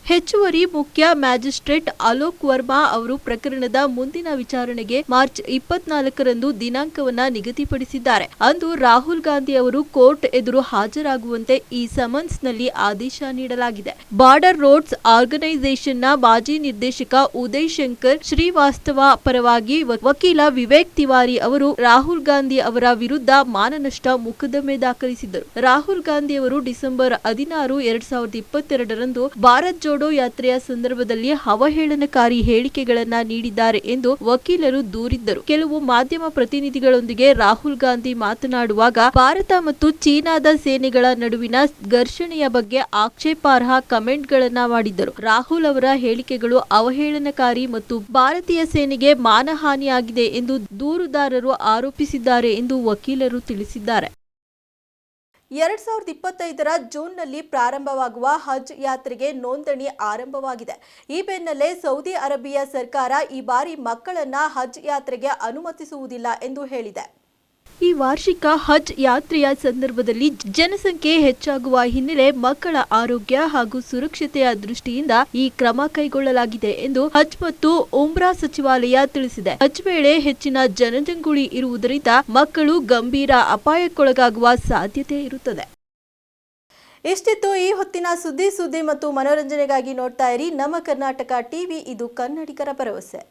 ಹೆಚ್ಚುವರಿ ಮುಖ್ಯ ಮ್ಯಾಜಿಸ್ಟ್ರೇಟ್ ಅಲೋಕ್ ವರ್ಮಾ ಅವರು ಪ್ರಕರಣದ ಮುಂದಿನ ವಿಚಾರಣೆಗೆ ಮಾರ್ಚ್ ಇಪ್ಪತ್ನಾಲ್ಕರಂದು ದಿನಾಂಕವನ್ನ ನಿಗದಿಪಡಿಸಿದ್ದಾರೆ. ಅಂದು ರಾಹುಲ್ ಗಾಂಧಿ ಅವರು ಕೋರ್ಟ್ ಎದುರು ಹಾಜರಾಗುವಂತೆ ಈ ಸಮನ್ಸ್ನಲ್ಲಿ ಆದೇಶ ನೀಡಲಾಗಿದೆ. ಬಾರ್ಡರ್ ರೋಡ್ಸ್ ಆರ್ಗನೈಸೇಷನ್ನ ಮಾಜಿ ನಿರ್ದೇಶಕ ಉದಯ್ ಶಂಕರ್ ಶ್ರೀವಾಸ್ತವ ಪರವಾಗಿ ವಕೀಲ ವಿವೇಕ್ ತಿವಾರಿ ಅವರು ರಾಹುಲ್ ಗಾಂಧಿ ಅವರ ವಿರುದ್ಧ ಮಾನನಷ್ಟ ಮೊಕದ್ದಮೆ ದಾಖಲಿಸಿದ್ದರು. ರಾಹುಲ್ ಗಾಂಧಿ ಅವರು ಡಿಸೆಂಬರ್ ಹದಿನಾರು, ಎರಡ್ ಸಾವಿರದ ಇಪ್ಪತ್ತೆರಡರಂದು ಭಾರತ್ ಜೋಡೋ ಯಾತ್ರೆಯ ಸಂದರ್ಭದಲ್ಲಿ ಅವಹೇಳನಕಾರಿ ಹೇಳಿಕೆಗಳನ್ನ ನೀಡಿದ್ದಾರೆ ಎಂದು ವಕೀಲರು ದೂರಿದ್ದರು. ಕೆಲವು ಮಾಧ್ಯಮ ಪ್ರತಿನಿಧಿಗಳೊಂದಿಗೆ ರಾಹುಲ್ ಗಾಂಧಿ ಮಾತನಾಡುವಾಗ ಭಾರತ ಮತ್ತು ಚೀನಾದ ಸೇನೆಗಳ ನಡುವಿನ ಘರ್ಷಣೆಯ ಬಗ್ಗೆ ಆಕ್ಷೇಪಾರ್ಹ ಕಮೆಂಟ್ಗಳನ್ನ ಮಾಡಿದ್ದರು. ರಾಹುಲ್ ಅವರ ಹೇಳಿಕೆಗಳು ಅವಹೇಳನಕಾರಿ ಮತ್ತು ಭಾರತೀಯ ಸೇನೆಗೆ ಮಾನಹಾನಿಯಾಗಿದೆ ಎಂದು ದೂರುದಾರರು ಆರೋಪಿಸಿದ್ದಾರೆ ಎಂದು ವಕೀಲರು ತಿಳಿಸಿದ್ದಾರೆ. ಎರಡ್ ಸಾವಿರದ ಇಪ್ಪತ್ತೈದರ ಜೂನ್ನಲ್ಲಿ ಪ್ರಾರಂಭವಾಗುವ ಹಜ್ ಯಾತ್ರೆಗೆ ನೋಂದಣಿ ಆರಂಭವಾಗಿದೆ. ಈ ಬೆನ್ನಲ್ಲೇ ಸೌದಿ ಅರೇಬಿಯಾ ಸರ್ಕಾರ ಈ ಬಾರಿ ಮಕ್ಕಳನ್ನ ಹಜ್ ಯಾತ್ರೆಗೆ ಅನುಮತಿಸುವುದಿಲ್ಲ ಎಂದು ಹೇಳಿದೆ. ಈ ವಾರ್ಷಿಕ ಹಜ್ ಯಾತ್ರೆಯ ಸಂದರ್ಭದಲ್ಲಿ ಜನಸಂಖ್ಯೆ ಹೆಚ್ಚಾಗುವ ಹಿನ್ನೆಲೆ ಮಕ್ಕಳ ಆರೋಗ್ಯ ಹಾಗೂ ಸುರಕ್ಷತೆಯ ದೃಷ್ಟಿಯಿಂದ ಈ ಕ್ರಮ ಕೈಗೊಳ್ಳಲಾಗಿದೆ ಎಂದು ಹಜ್ ಮತ್ತು ಉಮ್ರಾ ಸಚಿವಾಲಯ ತಿಳಿಸಿದೆ. ಹಜ್ ವೇಳೆ ಹೆಚ್ಚಿನ ಜನಜಂಗುಳಿ ಇರುವುದರಿಂದ ಮಕ್ಕಳು ಗಂಭೀರ ಅಪಾಯಕ್ಕೊಳಗಾಗುವ ಸಾಧ್ಯತೆ ಇರುತ್ತದೆ. ಇಷ್ಟಿತ್ತು ಈ ಹೊತ್ತಿನ ಸುದ್ದಿ ಸುದ್ದಿ ಮತ್ತು ಮನೋರಂಜನೆಗಾಗಿ ನೋಡ್ತಾ ಇರಿ ನಮ್ಮ ಕರ್ನಾಟಕ ಟಿವಿ, ಇದು ಕನ್ನಡಿಗರ ಭರವಸೆ.